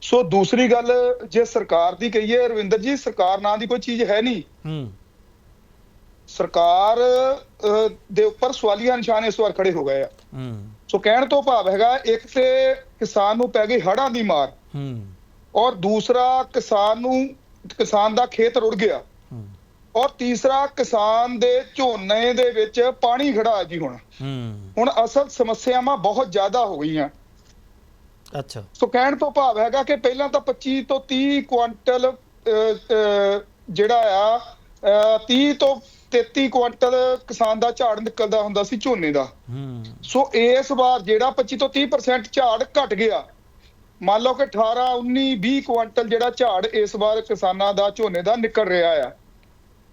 ਸੋ ਦੂਸਰੀ ਗੱਲ ਜੇ ਸਰਕਾਰ ਦੀ ਕਹੀਏ ਰਵਿੰਦਰ ਜੀ ਸਰਕਾਰ ਨਾਂ ਦੀ ਕੋਈ ਚੀਜ਼ ਹੈ ਨਹੀਂ। ਹੂੰ। ਸਰਕਾਰ ਦੇ ਉੱਪਰ ਸਵਾਲੀਆ ਨਿਸ਼ਾਨ ਇਸ ਵਾਰ ਖੜੇ ਹੋ ਗਏ ਆ। ਹੂੰ। ਸੋ ਕਹਿਣ ਤੋਂ ਭਾਵ ਹੈਗਾ ਇੱਕ ਤੇ ਕਿਸਾਨ ਨੂੰ ਪੈ ਗਈ ਹੜ੍ਹਾਂ ਦੀ ਮਾਰ। ਹੂੰ। ਔਰ ਦੂਸਰਾ ਕਿਸਾਨ ਨੂੰ ਕਿਸਾਨ ਦਾ ਖੇਤ ਰੁੜ ਗਿਆ। ਹੂੰ। ਔਰ ਤੀਸਰਾ ਕਿਸਾਨ ਦੇ ਝੋਨੇ ਦੇ ਵਿੱਚ ਪਾਣੀ ਖੜਾ ਜੀ ਹੁਣ। ਹੂੰ। ਹੁਣ ਅਸਲ ਸਮੱਸਿਆਵਾਂ ਬਹੁਤ ਜ਼ਿਆਦਾ ਹੋ ਗਈਆਂ। ਅੱਛਾ। ਸੋ ਕਹਿਣ ਤੋਂ ਭਾਵ ਹੈਗਾ ਕਿ ਪਹਿਲਾਂ ਤਾਂ 25 ਤੋਂ 30 ਕੁਆਂਟਲ ਅਹ, ਅਹ, ਜਿਹੜਾ ਆ ਅਹ, 30 ਤੋਂ 33 ਕੁਆਂਟਲ ਕਿਸਾਨ ਦਾ ਝਾੜ ਨਿਕਲਦਾ ਹੁੰਦਾ ਸੀ ਝੋਨੇ ਦਾ। ਹੂੰ। ਸੋ ਇਸ ਵਾਰ ਜਿਹੜਾ 25 ਤੋਂ 30% ਝਾੜ ਘਟ ਗਿਆ ਮੰਨ ਲਓ ਕਿ 18 19 20 ਕੁਆਂਟਲ ਜਿਹੜਾ ਝਾੜ ਇਸ ਵਾਰ ਕਿਸਾਨਾਂ ਦਾ ਝੋਨੇ ਦਾ ਨਿਕਲ ਰਿਹਾ ਆ।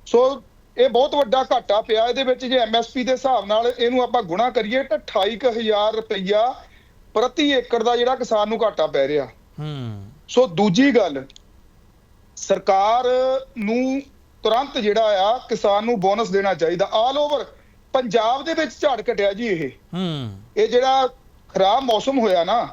ਸੋ ਇਹ ਬਹੁਤ ਵੱਡਾ ਘਾਟਾ ਪਿਆ ਇਹਦੇ ਵਿੱਚ ਜੇ ਐਮਐਸਪੀ ਦੇ ਹਿਸਾਬ ਨਾਲ ਇਹਨੂੰ ਆਪਾਂ ਗੁਣਾ ਕਰੀਏ ਤਾਂ 28000 ਰੁਪਈਆ ਪ੍ਰਤੀ ਏਕੜ ਦਾ ਜਿਹੜਾ ਕਿਸਾਨ ਨੂੰ ਘਾਟਾ ਪੈ ਰਿਹਾ। ਹੂੰ। ਸੋ ਦੂਜੀ ਗੱਲ ਸਰਕਾਰ ਨੂੰ ਤੁਰੰਤ ਜਿਹੜਾ ਆ ਕਿਸਾਨ ਨੂੰ ਬੋਨਸ ਦੇਣਾ ਚਾਹੀਦਾ। ਆਲ ਓਵਰ ਪੰਜਾਬ ਦੇ ਵਿੱਚ ਝਾੜ ਘਟਿਆ ਜੀ ਇਹ। ਹੂੰ। ਇਹ ਜਿਹੜਾ ਖਰਾਬ ਮੌਸਮ ਹੋਇਆ ਨਾ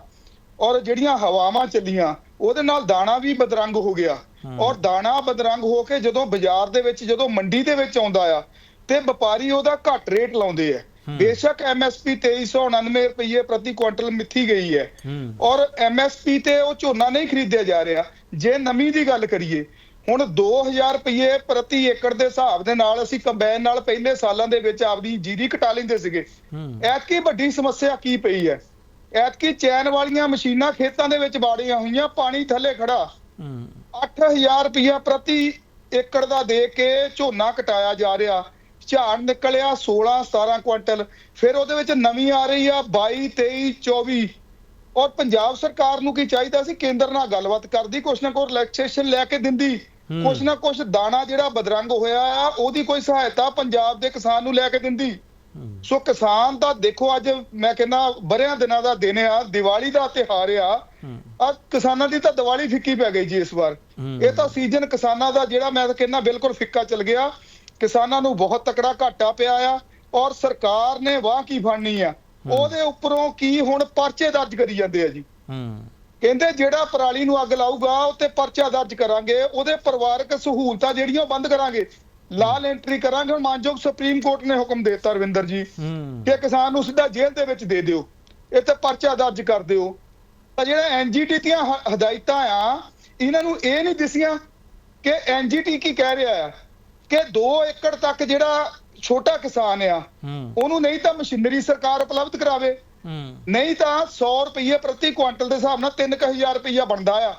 ਔਰ ਜਿਹੜੀਆਂ ਹਵਾਵਾਂ ਚੱਲੀਆਂ ਉਹਦੇ ਨਾਲ ਦਾਣਾ ਵੀ ਬਦਰੰਗ ਹੋ ਗਿਆ। ਔਰ ਦਾਣਾ ਬਦਰੰਗ ਹੋ ਕੇ ਜਦੋਂ ਬਾਜ਼ਾਰ ਦੇ ਵਿੱਚ ਜਦੋਂ ਮੰਡੀ ਦੇ ਵਿੱਚ ਆਉਂਦਾ ਆ ਤੇ ਵਪਾਰੀ ਉਹਦਾ ਘੱਟ ਰੇਟ ਲਾਉਂਦੇ ਆ। ਬੇਸ਼ੱਕ ਐਮਐਸਪੀ 2399 ਰੁਪਏ ਪ੍ਰਤੀ ਕੁਇੰਟਲ ਮਿੱਥੀ ਗਈ ਹੈ। ਔਰ ਐਮਐਸਪੀ ਤੇ ਉਹ ਝੋਨਾ ਨਹੀਂ ਖਰੀਦਿਆ ਜਾ ਰਿਹਾ। ਜੇ ਨਮੀ ਦੀ ਗੱਲ ਕਰੀਏ ਹੁਣ 2000 ਰੁਪਏ ਪ੍ਰਤੀ ਏਕੜ ਦੇ ਹਿਸਾਬ ਦੇ ਨਾਲ ਅਸੀਂ ਕੰਬਾਈਨ ਨਾਲ ਪਹਿਲੇ ਸਾਲਾਂ ਦੇ ਵਿੱਚ ਆਪਦੀ ਜੀਰੀ ਕਟਾ ਲੈਂਦੇ ਸੀਗੇ। ਐਤਕੀ ਵੱਡੀ ਸਮੱਸਿਆ ਕੀ ਪਈ ਹੈ? ਐਤਕੀ ਚੈਨ ਵਾਲੀਆਂ ਮਸ਼ੀਨਾਂ ਖੇਤਾਂ ਦੇ ਵਿੱਚ ਬਾੜੀਆਂ ਹੋਈਆਂ ਪਾਣੀ ਥੱਲੇ ਖੜਾ ਹੂੰ। 8000 ਰੁਪਇਆ ਪ੍ਰਤੀ ਏਕੜ ਦਾ ਦੇ ਕੇ ਝੋਨਾ ਕਟਾਇਆ ਜਾ ਰਿਹਾ। ਝਾੜ ਨਿਕਲਿਆ 16 17 ਕੁਇੰਟਲ। ਫਿਰ ਉਹਦੇ ਵਿੱਚ ਨਵੀਂ ਆ ਰਹੀ ਆ 22 23 24 ਔਰ ਪੰਜਾਬ ਸਰਕਾਰ ਨੂੰ ਕੀ ਚਾਹੀਦਾ ਸੀ? ਕੇਂਦਰ ਨਾਲ ਗੱਲਬਾਤ ਕਰਦੀ ਕੁਛ ਨਾ ਕੁਛ ਰਿਲੈਕਸੇਸ਼ਨ ਲੈ ਕੇ ਦਿੰਦੀ। ਕੁਛ ਨਾ ਕੁਛ ਦਾਣਾ ਜਿਹੜਾ ਬਦਰੰਗ ਹੋਇਆ ਆ ਉਹਦੀ ਕੋਈ ਸਹਾਇਤਾ ਪੰਜਾਬ ਦੇ ਕਿਸਾਨ ਨੂੰ ਲੈ ਕੇ ਦਿੰਦੀ। ਸੋ ਕਿਸਾਨ ਦਾ ਦੇਖੋ ਅੱਜ ਮੈਂ ਕਹਿੰਦਾ ਬਰਿਆਂ ਦਿਨਾਂ ਦਾ ਦਿਨ ਆ ਦੀਵਾਲੀ ਦਾ ਤਿਹਾਰ ਆ। ਆ ਕਿਸਾਨਾਂ ਦੀ ਤਾਂ ਦੀਵਾਲੀ ਫਿੱਕੀ ਪੈ ਗਈ ਜੀ ਇਸ ਵਾਰ। ਇਹ ਤਾਂ ਸੀਜ਼ਨ ਕਿਸਾਨਾਂ ਦਾ ਜਿਹੜਾ ਮੈਂ ਤਾਂ ਕਹਿੰਦਾ ਬਿਲਕੁਲ ਫਿੱਕਾ ਚੱਲ ਗਿਆ। ਕਿਸਾਨਾਂ ਨੂੰ ਬਹੁਤ ਤਕੜਾ ਘਾਟਾ ਪਿਆ ਆ ਔਰ ਸਰਕਾਰ ਨੇ ਵਾਹ ਕੀ ਫੜਨੀ ਆ। ਉਹਦੇ ਉੱਪਰੋਂ ਕੀ ਹੁਣ ਪਰਚੇ ਦਰਜ ਕਰੀ ਜਾਂਦੇ ਆ ਜੀ। ਹੂੰ। ਕਹਿੰਦੇ ਜਿਹੜਾ ਪਰਾਲੀ ਨੂੰ ਅੱਗ ਲਾਊਗਾ ਉੱਤੇ ਪਰਚਾ ਦਰਜ ਕਰਾਂਗੇ ਉਹਦੇ ਪਰਿਵਾਰਕ ਸਹੂਲਤਾਂ ਜਿਹੜੀਆਂ ਬੰਦ ਕਰਾਂਗੇ। ਲਾਲ ਐਂਟਰੀ ਕਰਾਂਗੇ ਹੁਣ ਮਾਨਯੋਗ ਸੁਪਰੀਮ ਕੋਰਟ ਨੇ ਹੁਕਮ ਦੇ ਦਿੱਤਾ ਰਵਿੰਦਰ ਜੀ ਕਿ ਕਿਸਾਨ ਨੂੰ ਸਿੱਧਾ ਜੇਲ੍ਹ ਦੇ ਵਿੱਚ ਦੇ ਦਿਓ ਇਹ ਤੇ ਪਰਚਾ ਦਰਜ ਕਰ ਦਿਓ। ਤਾਂ ਜਿਹੜਾ ਐਨਜੀਟੀ ਦੀਆਂ ਹਦਾਇਤਾਂ ਆ ਇਹਨਾਂ ਨੂੰ ਇਹ ਨਹੀਂ ਦਿਸੀਆਂ ਕਿ ਐਨਜੀਟੀ ਕੀ ਕਹਿ ਰਿਹਾ ਆ। ਕਿ 2 ਏਕੜ ਤੱਕ ਜਿਹੜਾ ਛੋਟਾ ਕਿਸਾਨ ਆ ਉਹਨੂੰ ਨਹੀਂ ਤਾਂ ਮਸ਼ੀਨਰੀ ਸਰਕਾਰ ਉਪਲਬਧ ਕਰਾਵੇ। ਨਹੀਂ ਤਾਂ 100 ਰੁਪਏ ਪ੍ਰਤੀ ਕੁਇੰਟਲ ਦੇ ਹਿਸਾਬ ਨਾਲ 3000 ਰੁਪਇਆ ਬਣਦਾ ਆ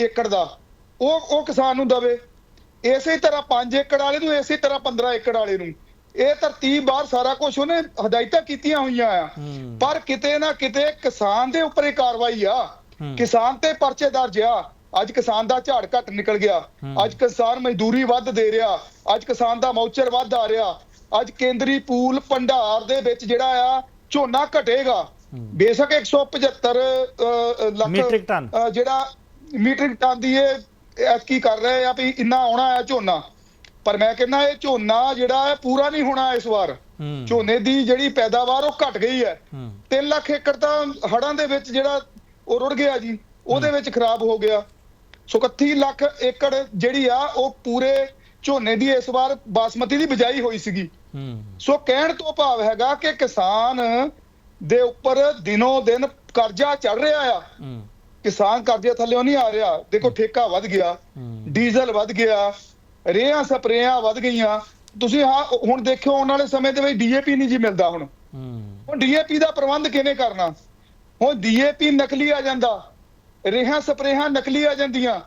ਏਕੜ ਦਾ। ਉਹ ਉਹ ਕਿਸਾਨ ਨੂੰ ਦਵੇ। ਇਸੇ ਤਰ੍ਹਾਂ 5 ਏਕੜ ਵਾਲੇ ਨੂੰ ਇਸੇ ਤਰ੍ਹਾਂ 15 ਏਕੜ ਵਾਲੇ ਨੂੰ। ਇਹ ਤਰਤੀਬ ਬਾਹਰ ਸਾਰਾ ਕੁਝ ਉਹਨੇ ਹਦਾਇਤਾਂ ਕੀਤੀਆਂ ਹੋਈਆਂ ਆ। ਪਰ ਕਿਤੇ ਨਾ ਕਿਤੇ ਕਿਸਾਨ ਦੇ ਉੱਪਰ ਇਹ ਕਾਰਵਾਈ ਆ। ਕਿਸਾਨ ਤੇ ਪਰਚੇ ਦਰਜ ਆ ਅੱਜ ਕਿਸਾਨ ਦਾ ਝਾੜ ਘੱਟ ਨਿਕਲ ਗਿਆ। ਅੱਜ ਕਿਸਾਨ ਮਜ਼ਦੂਰੀ ਵੱਧ ਦੇ ਰਿਹਾ। ਅੱਜ ਕਿਸਾਨ ਦਾ ਮੌਚਰ ਵੱਧ ਆ ਰਿਹਾ। ਅੱਜ ਕੇਂਦਰੀ ਪੂਲ ਭੰਡਾਰ ਦੇ ਵਿੱਚ ਜਿਹੜਾ ਆ ਝੋਨਾ ਘਟੇਗਾ। ਬੇਸ਼ੱਕ 175 ਅ, ਅ, ਲੱਖ ਮੀਟ੍ਰਿਕ ਟਨ। ਜਿਹੜਾ ਮੀਟ੍ਰਿਕ ਟਨ ਦੀ ਇਹ ਐਤਕੀ ਕਰ ਰਹੇ ਆ ਵੀ ਇੰਨਾ ਆਉਣਾ ਆ ਝੋਨਾ। ਪਰ ਮੈਂ ਕਹਿੰਦਾ ਇਹ ਝੋਨਾ ਜਿਹੜਾ ਹੈ ਪੂਰਾ ਨਹੀਂ ਹੋਣਾ ਇਸ ਵਾਰ। ਝੋਨੇ ਦੀ ਜਿਹੜੀ ਪੈਦਾਵਾਰ ਉਹ ਘਟ ਗਈ ਹੂੰ। 3 ਲੱਖ ਏਕੜ ਤਾਂ ਹੜਾਂ ਦੇ ਵਿੱਚ ਜਿਹੜਾ ਉਹ ਰੁੜ ਗਿਆ ਜੀ। ਉਹਦੇ ਵਿੱਚ ਖਰਾਬ ਹੋ ਗਿਆ। ਸੋ 31 ਲੱਖ ਏਕੜ ਜਿਹੜੀ ਆ ਉਹ ਪੂਰੇ ਝੋਨੇ ਦੀ ਇਸ ਵਾਰ ਬਾਸਮਤੀ ਦੀ ਬਿਜਾਈ ਹੋਈ ਸੀਗੀ। ਹੂੰ। ਸੋ ਕਹਿਣ ਤੋਂ ਭਾਵ ਹੈਗਾ ਕਿ ਕਿਸਾਨ ਦੇ ਉੱਪਰ ਦਿਨੋ ਦਿਨ ਕਰਜ਼ਾ ਚੜ ਰਿਹਾ ਆ। ਹੂੰ। ਕਿਸਾਨ ਕਰਜ਼ੇ ਥੱਲੇੋਂ ਨਹੀਂ ਆ ਰਿਹਾ। ਦੇਖੋ ਠੇਕਾ ਵੱਧ ਗਿਆ। ਡੀਜ਼ਲ ਵੱਧ ਗਿਆ ਰੇਹਾਂ ਸਪਰੇਆਂ ਵੱਧ ਗਈਆਂ। ਤੁਸੀਂ ਹਾਂ ਹੁਣ ਦੇਖਿਓ ਆਉਣ ਵਾਲੇ ਸਮੇਂ ਦੇ ਵਿੱਚ ਡੀਏਪੀ ਨਹੀਂ ਜੀ ਮਿਲਦਾ ਹੁਣ। ਹੂੰ। ਹੁਣ ਡੀਏਪੀ ਦਾ ਪ੍ਰਬੰਧ ਕਿਵੇਂ ਕਰਨਾ? ਹੁਣ ਡੀਏਪੀ ਨਕਲੀ ਆ ਜਾਂਦਾ। ਰੇਹਾਂ ਸਪਰੇਹਾਂ ਨਕਲੀ ਆ ਜਾਂਦੀਆਂ।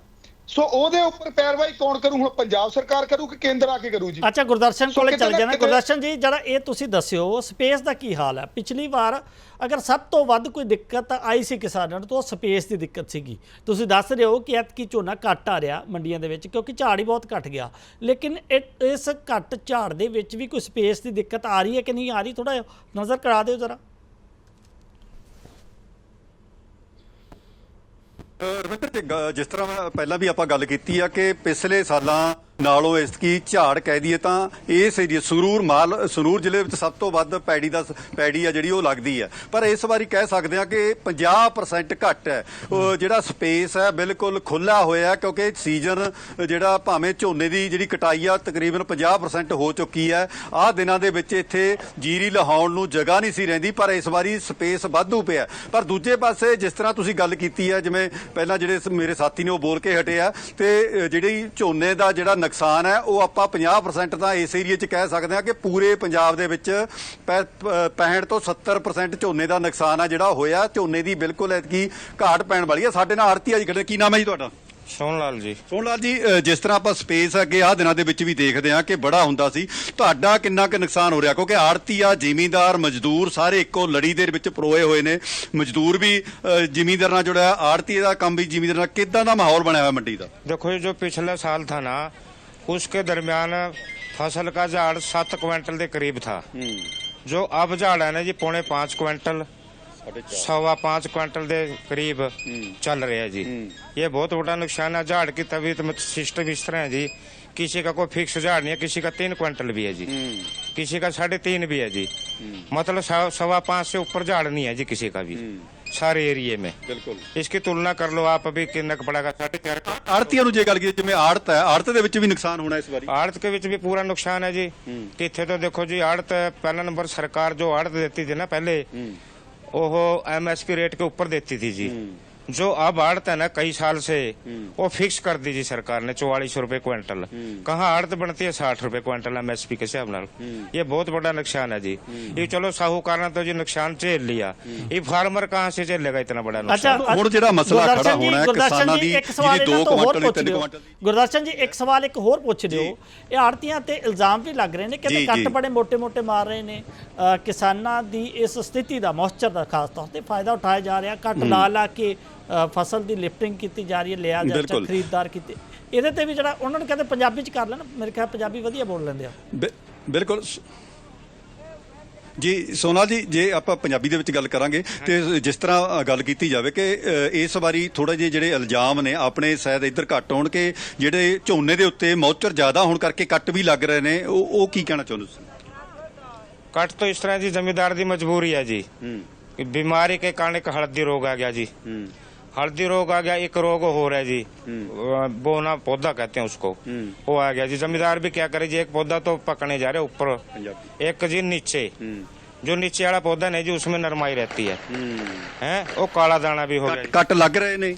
ਸੋ ਉਹਦੇ ਉੱਪਰ ਪੈਰਵਾਈ ਕੌਣ ਕਰੂ? ਹੁਣ ਪੰਜਾਬ ਸਰਕਾਰ ਕਰੂ ਕਿ ਕੇਂਦਰ ਆ ਕੇ ਕਰੂ ਜੀ? ਅੱਛਾ ਗੁਰਦਰਸ਼ਨ ਕੋਲੇ ਚੱਲ ਜਾਣਾ। ਗੁਰਦਰਸ਼ਨ ਜੀ ਜਿਹੜਾ ਇਹ ਤੁਸੀਂ ਦੱਸਿਓ ਸਪੇਸ ਦਾ ਕੀ ਹਾਲ ਹੈ? ਪਿਛਲੀ ਵਾਰ ਅਗਰ ਸਭ ਤੋਂ ਵੱਧ ਕੋਈ ਦਿੱਕਤ ਆਈ ਸੀ ਕਿਸਾਨਾਂ ਨੂੰ ਤਾਂ ਉਹ ਸਪੇਸ ਦੀ ਦਿੱਕਤ ਸੀਗੀ। ਤੁਸੀਂ ਦੱਸ ਰਹੇ ਹੋ ਕਿ ਐਤਕੀ ਝੋਨਾ ਘੱਟ ਆ ਰਿਹਾ ਮੰਡੀਆਂ ਦੇ ਵਿੱਚ ਕਿਉਂਕਿ ਝਾੜ ਹੀ ਬਹੁਤ ਘਟ ਗਿਆ। ਲੇਕਿਨ ਇਸ ਘੱਟ ਝਾੜ ਦੇ ਵਿੱਚ ਵੀ ਕੋਈ ਸਪੇਸ ਦੀ ਦਿੱਕਤ ਆ ਰਹੀ ਹੈ ਕਿ ਨਹੀਂ ਆ ਰਹੀ? ਥੋੜਾ ਨਜ਼ਰ ਕਰਾ ਦਿਓ ਜ਼ਰਾ। ਰਵਿੰਦਰ ਢਿੰਗਾ ਜਿਸ ਤਰ੍ਹਾਂ ਪਹਿਲਾਂ ਵੀ ਆਪਾਂ ਗੱਲ ਕੀਤੀ ਆ ਕਿ ਪਿਛਲੇ ਸਾਲਾਂ ਨਾਲੋਂ ਇਸ ਕੀ ਝਾੜ ਕਹਿ ਦਈਏ ਤਾਂ ਇਸ ਏਰੀਆ ਸੰਗਰੂਰ ਮਾਲ, ਸੰਗਰੂਰ ਜ਼ਿਲ੍ਹੇ ਵਿੱਚ ਸਭ ਤੋਂ ਵੱਧ ਪੈੜੀ ਦਾ ਪੈੜੀ ਆ ਜਿਹੜੀ ਉਹ ਲੱਗਦੀ ਹੈ। ਪਰ ਇਸ ਵਾਰੀ ਕਹਿ ਸਕਦੇ ਆ ਕਿ 50% ਘੱਟ ਹੈ। ਉਹ ਜਿਹੜਾ ਸਪੇਸ ਹੈ ਬਿਲਕੁਲ ਖੁੱਲਾ ਹੋਇਆ ਕਿਉਂਕਿ ਸੀਜ਼ਨ ਜਿਹੜਾ ਭਾਵੇਂ ਝੋਨੇ ਦੀ ਜਿਹੜੀ ਕਟਾਈ ਆ ਤਕਰੀਬਨ 50% ਹੋ ਚੁੱਕੀ ਹੈ। ਆਹ ਦਿਨਾਂ ਦੇ ਵਿੱਚ ਇੱਥੇ ਜੀਰੀ ਲਹਾਉਣ ਨੂੰ ਜਗ੍ਹਾ ਨਹੀਂ ਸੀ ਰਹਿੰਦੀ, ਪਰ ਇਸ ਵਾਰੀ ਸਪੇਸ ਵਾਧੂ ਪਿਆ ਪਰ ਦੂਜੇ ਪਾਸੇ ਜਿਸ ਤਰ੍ਹਾਂ ਤੁਸੀਂ ਗੱਲ ਕੀਤੀ ਹੈ, ਜਿਵੇਂ ਪਹਿਲਾਂ ਜਿਹੜੇ ਮੇਰੇ ਸਾਥੀ ਨੇ ਉਹ ਬੋਲ ਕੇ ਹਟੇ ਆ, ਤੇ ਜਿਹੜੀ ਝੋਨੇ ਦਾ ਜਿਹੜਾ ਨੁਕਸਾਨ ਹੈ। ਉਹ ਆਪਾਂ 50% ਤਾਂ ਇਸ ਏਰੀਆ 'ਚ ਕਹਿ ਸਕਦੇ ਹਾਂ ਕਿ ਪੂਰੇ ਪੰਜਾਬ ਦੇ ਵਿੱਚ 65 ਤੋਂ 70% ਝੋਨੇ ਦਾ ਨੁਕਸਾਨ ਆ ਜਿਹੜਾ ਹੋਇਆ। ਝੋਨੇ ਦੀ ਬਿਲਕੁਲ ਐਤਕੀ ਘਾਟ ਪੈਣ ਵਾਲੀ ਹੈ ਸਾਡੇ ਨਾਲ ਆਰਤੀ ਆ ਜੀ ਕੀ ਨਾਮ ਹੈ ਜੀ ਤੁਹਾਡਾ? ਸੋਹਣ ਲਾਲ ਜੀ। ਸੋਹਣ ਲਾਲ ਜੀ ਜਿਸ ਤਰ੍ਹਾਂ ਆਪਾਂ ਸਪੇਸ ਅੱਗੇ ਆ ਦਿਨਾਂ ਦੇ ਵਿੱਚ ਵੀ ਦੇਖਦੇ ਆ ਕਿ ਬੜਾ ਹੁੰਦਾ ਸੀ। ਤੁਹਾਡਾ ਕਿੰਨਾ ਕੁ ਨੁਕਸਾਨ ਹੋ ਰਿਹਾ? ਕਿਉਂਕਿ ਆੜਤੀ ਆ ਜ਼ਿਮੀਂਦਾਰ ਮਜ਼ਦੂਰ ਸਾਰੇ ਇੱਕੋ ਲੜੀ ਦੇ ਵਿੱਚ ਪਰੋਏ ਹੋਏ ਨੇ। ਮਜ਼ਦੂਰ ਵੀ ਜ਼ਿਮੀਂਦਾਰ ਨਾਲ ਜੁੜਿਆ। ਆੜਤੀ ਦਾ ਕੰਮ ਵੀ ਜ਼ਿਮੀਂਦਾਰ ਨਾਲ ਕਿਦਾਂ ਦਾ ਮਾਹੌਲ ਬਣਿਆ ਹੋਇਆ ਮੰਡੀ ਦਾ? ਦੇਖੋ ਜੋ ਪਿਛਲੇ ਸਾਲ ਥਾ ਨਾ उसके दरमियान फसल का झाड़ सात क्विंटल के करीब था जो अब झाड़ है ना जी पौने पाँच क्विंटल सवा पाँच क्विंटल के करीब चल रहे हैं जी ये बहुत बड़ा नुकसान है झाड़ की तबीयत में सिस्टम इस तरह है जी किसी का कोई फिक्स झाड़ नहीं है किसी का तीन क्विंटल भी है जी किसी का साढ़े तीन भी है जी मतलब सवा सवा पाँच से ऊपर झाड़ नहीं है जी किसी का भी सारे एरिए में ਬਿਲਕੁਲ इसकी तुलना कर लो आप अभी कितना का पड़ेगा साढ़े चार का ਆੜਤੀਆਂ ਨੂੰ ਜੇ ਗੱਲ ਕੀਤੀ ਜਿਵੇਂ ਆੜਤ ਹੈ ਆੜਤ ਦੇ ਵਿੱਚ ਵੀ ਨੁਕਸਾਨ ਹੋਣਾ ਇਸ ਵਾਰੀ ਆੜਤ ਕੇ ਵਿੱਚ ਵੀ ਪੂਰਾ ਨੁਕਸਾਨ ਹੈ ਜੀ ਕਿੱਥੇ ਤੋਂ ਦੇਖੋ ਜੀ ਆੜਤ ਪਹਿਲਾ ਨੰਬਰ ਸਰਕਾਰ ਜੋ ਆੜਤ देती थी ना पहले वो एमएसपी रेट के ऊपर देती थी जी जो अब आड़त है ना कई साल से वो फिक्स कर दीजिए सरकार ने चौवालीस रुपए क्विंटल कहाँ आड़त बनती है साठ रुपए क्विंटल एम एस पी के हिसाब न ये बहुत बड़ा नुकसान है जी ये चलो साहूकार ने तो जी नुकसान झेल लिया ये फार्मर कहाँ से झेलेगा इतना बड़ा नुकसान ਹੁਣ ਜਿਹੜਾ ਮਸਲਾ ਖੜਾ ਹੋਣਾ ਹੈ ਕਿਸਾਨਾਂ ਦੀ ਜਿਹਦੀ 2 ਕੁਇੰਟਲ 3 ਕੁਇੰਟਲ ਗੁਰਦਰਸ਼ਨ ਜੀ ਇੱਕ ਸਵਾਲ ਇੱਕ ਹੋਰ ਪੁੱਛ ਦਿਓ ਇਹ ਆੜਤੀਆਂ ਤੇ ਇਲਜ਼ਾਮ ਵੀ ਲੱਗ ਰਹੇ ਨੇ ਕਿ ਕੱਟ ਬੜੇ ਮੋٹے-ਮੋٹے ਮਾਰ ਰਹੇ ਨੇ ਕਿਸਾਨਾਂ ਦੀ ਇਸ ਸਥਿਤੀ ਦਾ ਮੌਸਚਰ ਦਾ ਖਾਸ ਤੌਰ ਤੇ ਫਾਇਦਾ ਉਠਾਇਆ ਜਾ ਰਿਹਾ ਕੱਟ ਲਾ ਲਾ ਕੇ ਫਸਲ ਦੀ ਲਿਫਟਿੰਗ ਕੀਤੀ ਜਾ ਰਹੀ ਹੈ ਲਿਆ ਜਾ ਰਿਹਾ ਖਰੀਦਦਾਰ ਕੀਤੇ। ਇਹਦੇ ਤੇ ਵੀ ਜਿਹੜਾ ਉਹਨਾਂ ਨੂੰ ਕਹਿੰਦੇ ਪੰਜਾਬੀ ਚ ਕਰ ਲੈਣ ਮੇਰੇ ਖਿਆਲ ਪੰਜਾਬੀ ਵਧੀਆ ਬੋਲ ਲੈਂਦੇ ਆ। ਬਿਲਕੁਲ। ਜੀ ਸੋਨਾ ਜੀ ਜੇ ਆਪਾਂ ਪੰਜਾਬੀ ਦੇ ਵਿੱਚ ਗੱਲ ਕਰਾਂਗੇ ਤੇ ਜਿਸ ਤਰ੍ਹਾਂ ਗੱਲ ਕੀਤੀ ਜਾਵੇ ਕਿ ਇਸ ਵਾਰੀ ਥੋੜਾ ਜਿਹਾ ਜਿਹੜੇ ਇਲਜ਼ਾਮ ਨੇ ਆਪਣੇ ਸ਼ਾਇਦ ਇੱਧਰ ਘੱਟ ਹੋਣ ਕੇ ਜਿਹੜੇ ਝੋਨੇ ਦੇ ਉੱਤੇ ਮੌਚਰ ਜ਼ਿਆਦਾ ਹੋਣ ਕਰਕੇ ਕੱਟ ਵੀ ਲੱਗ ਰਹੇ ਨੇ ਉਹ ਉਹ ਕੀ ਕਹਿਣਾ ਚਾਹੁੰਦੇ ਤੁਸੀਂ? ਕੱਟ ਤੋਂ ਇਸ ਤਰ੍ਹਾਂ ਦੀ ਜ਼ਮੀਦਾਰ ਦੀ ਮਜਬੂਰੀ ਹੈ ਜੀ। ਕਿ ਬਿਮਾਰੀ ਕੇ ਕਾਰਨ ਇੱਕ ਹਲਦੀ ਰੋਗ ਆ ਗਿਆ ਜੀ। हल्दी रोग आ गया एक रोग हो रहा है जी वो ना पौधा कहते हैं उसको वो आ गया जी जमींदार भी क्या करे जी एक पौधा तो पकने जा रहे ऊपर एक जी नीचे जो नीचे वाला पौधा नहीं जी उसमें नरमाई रहती है हैं वो काला दाना भी हो गया कट लग रहे नहीं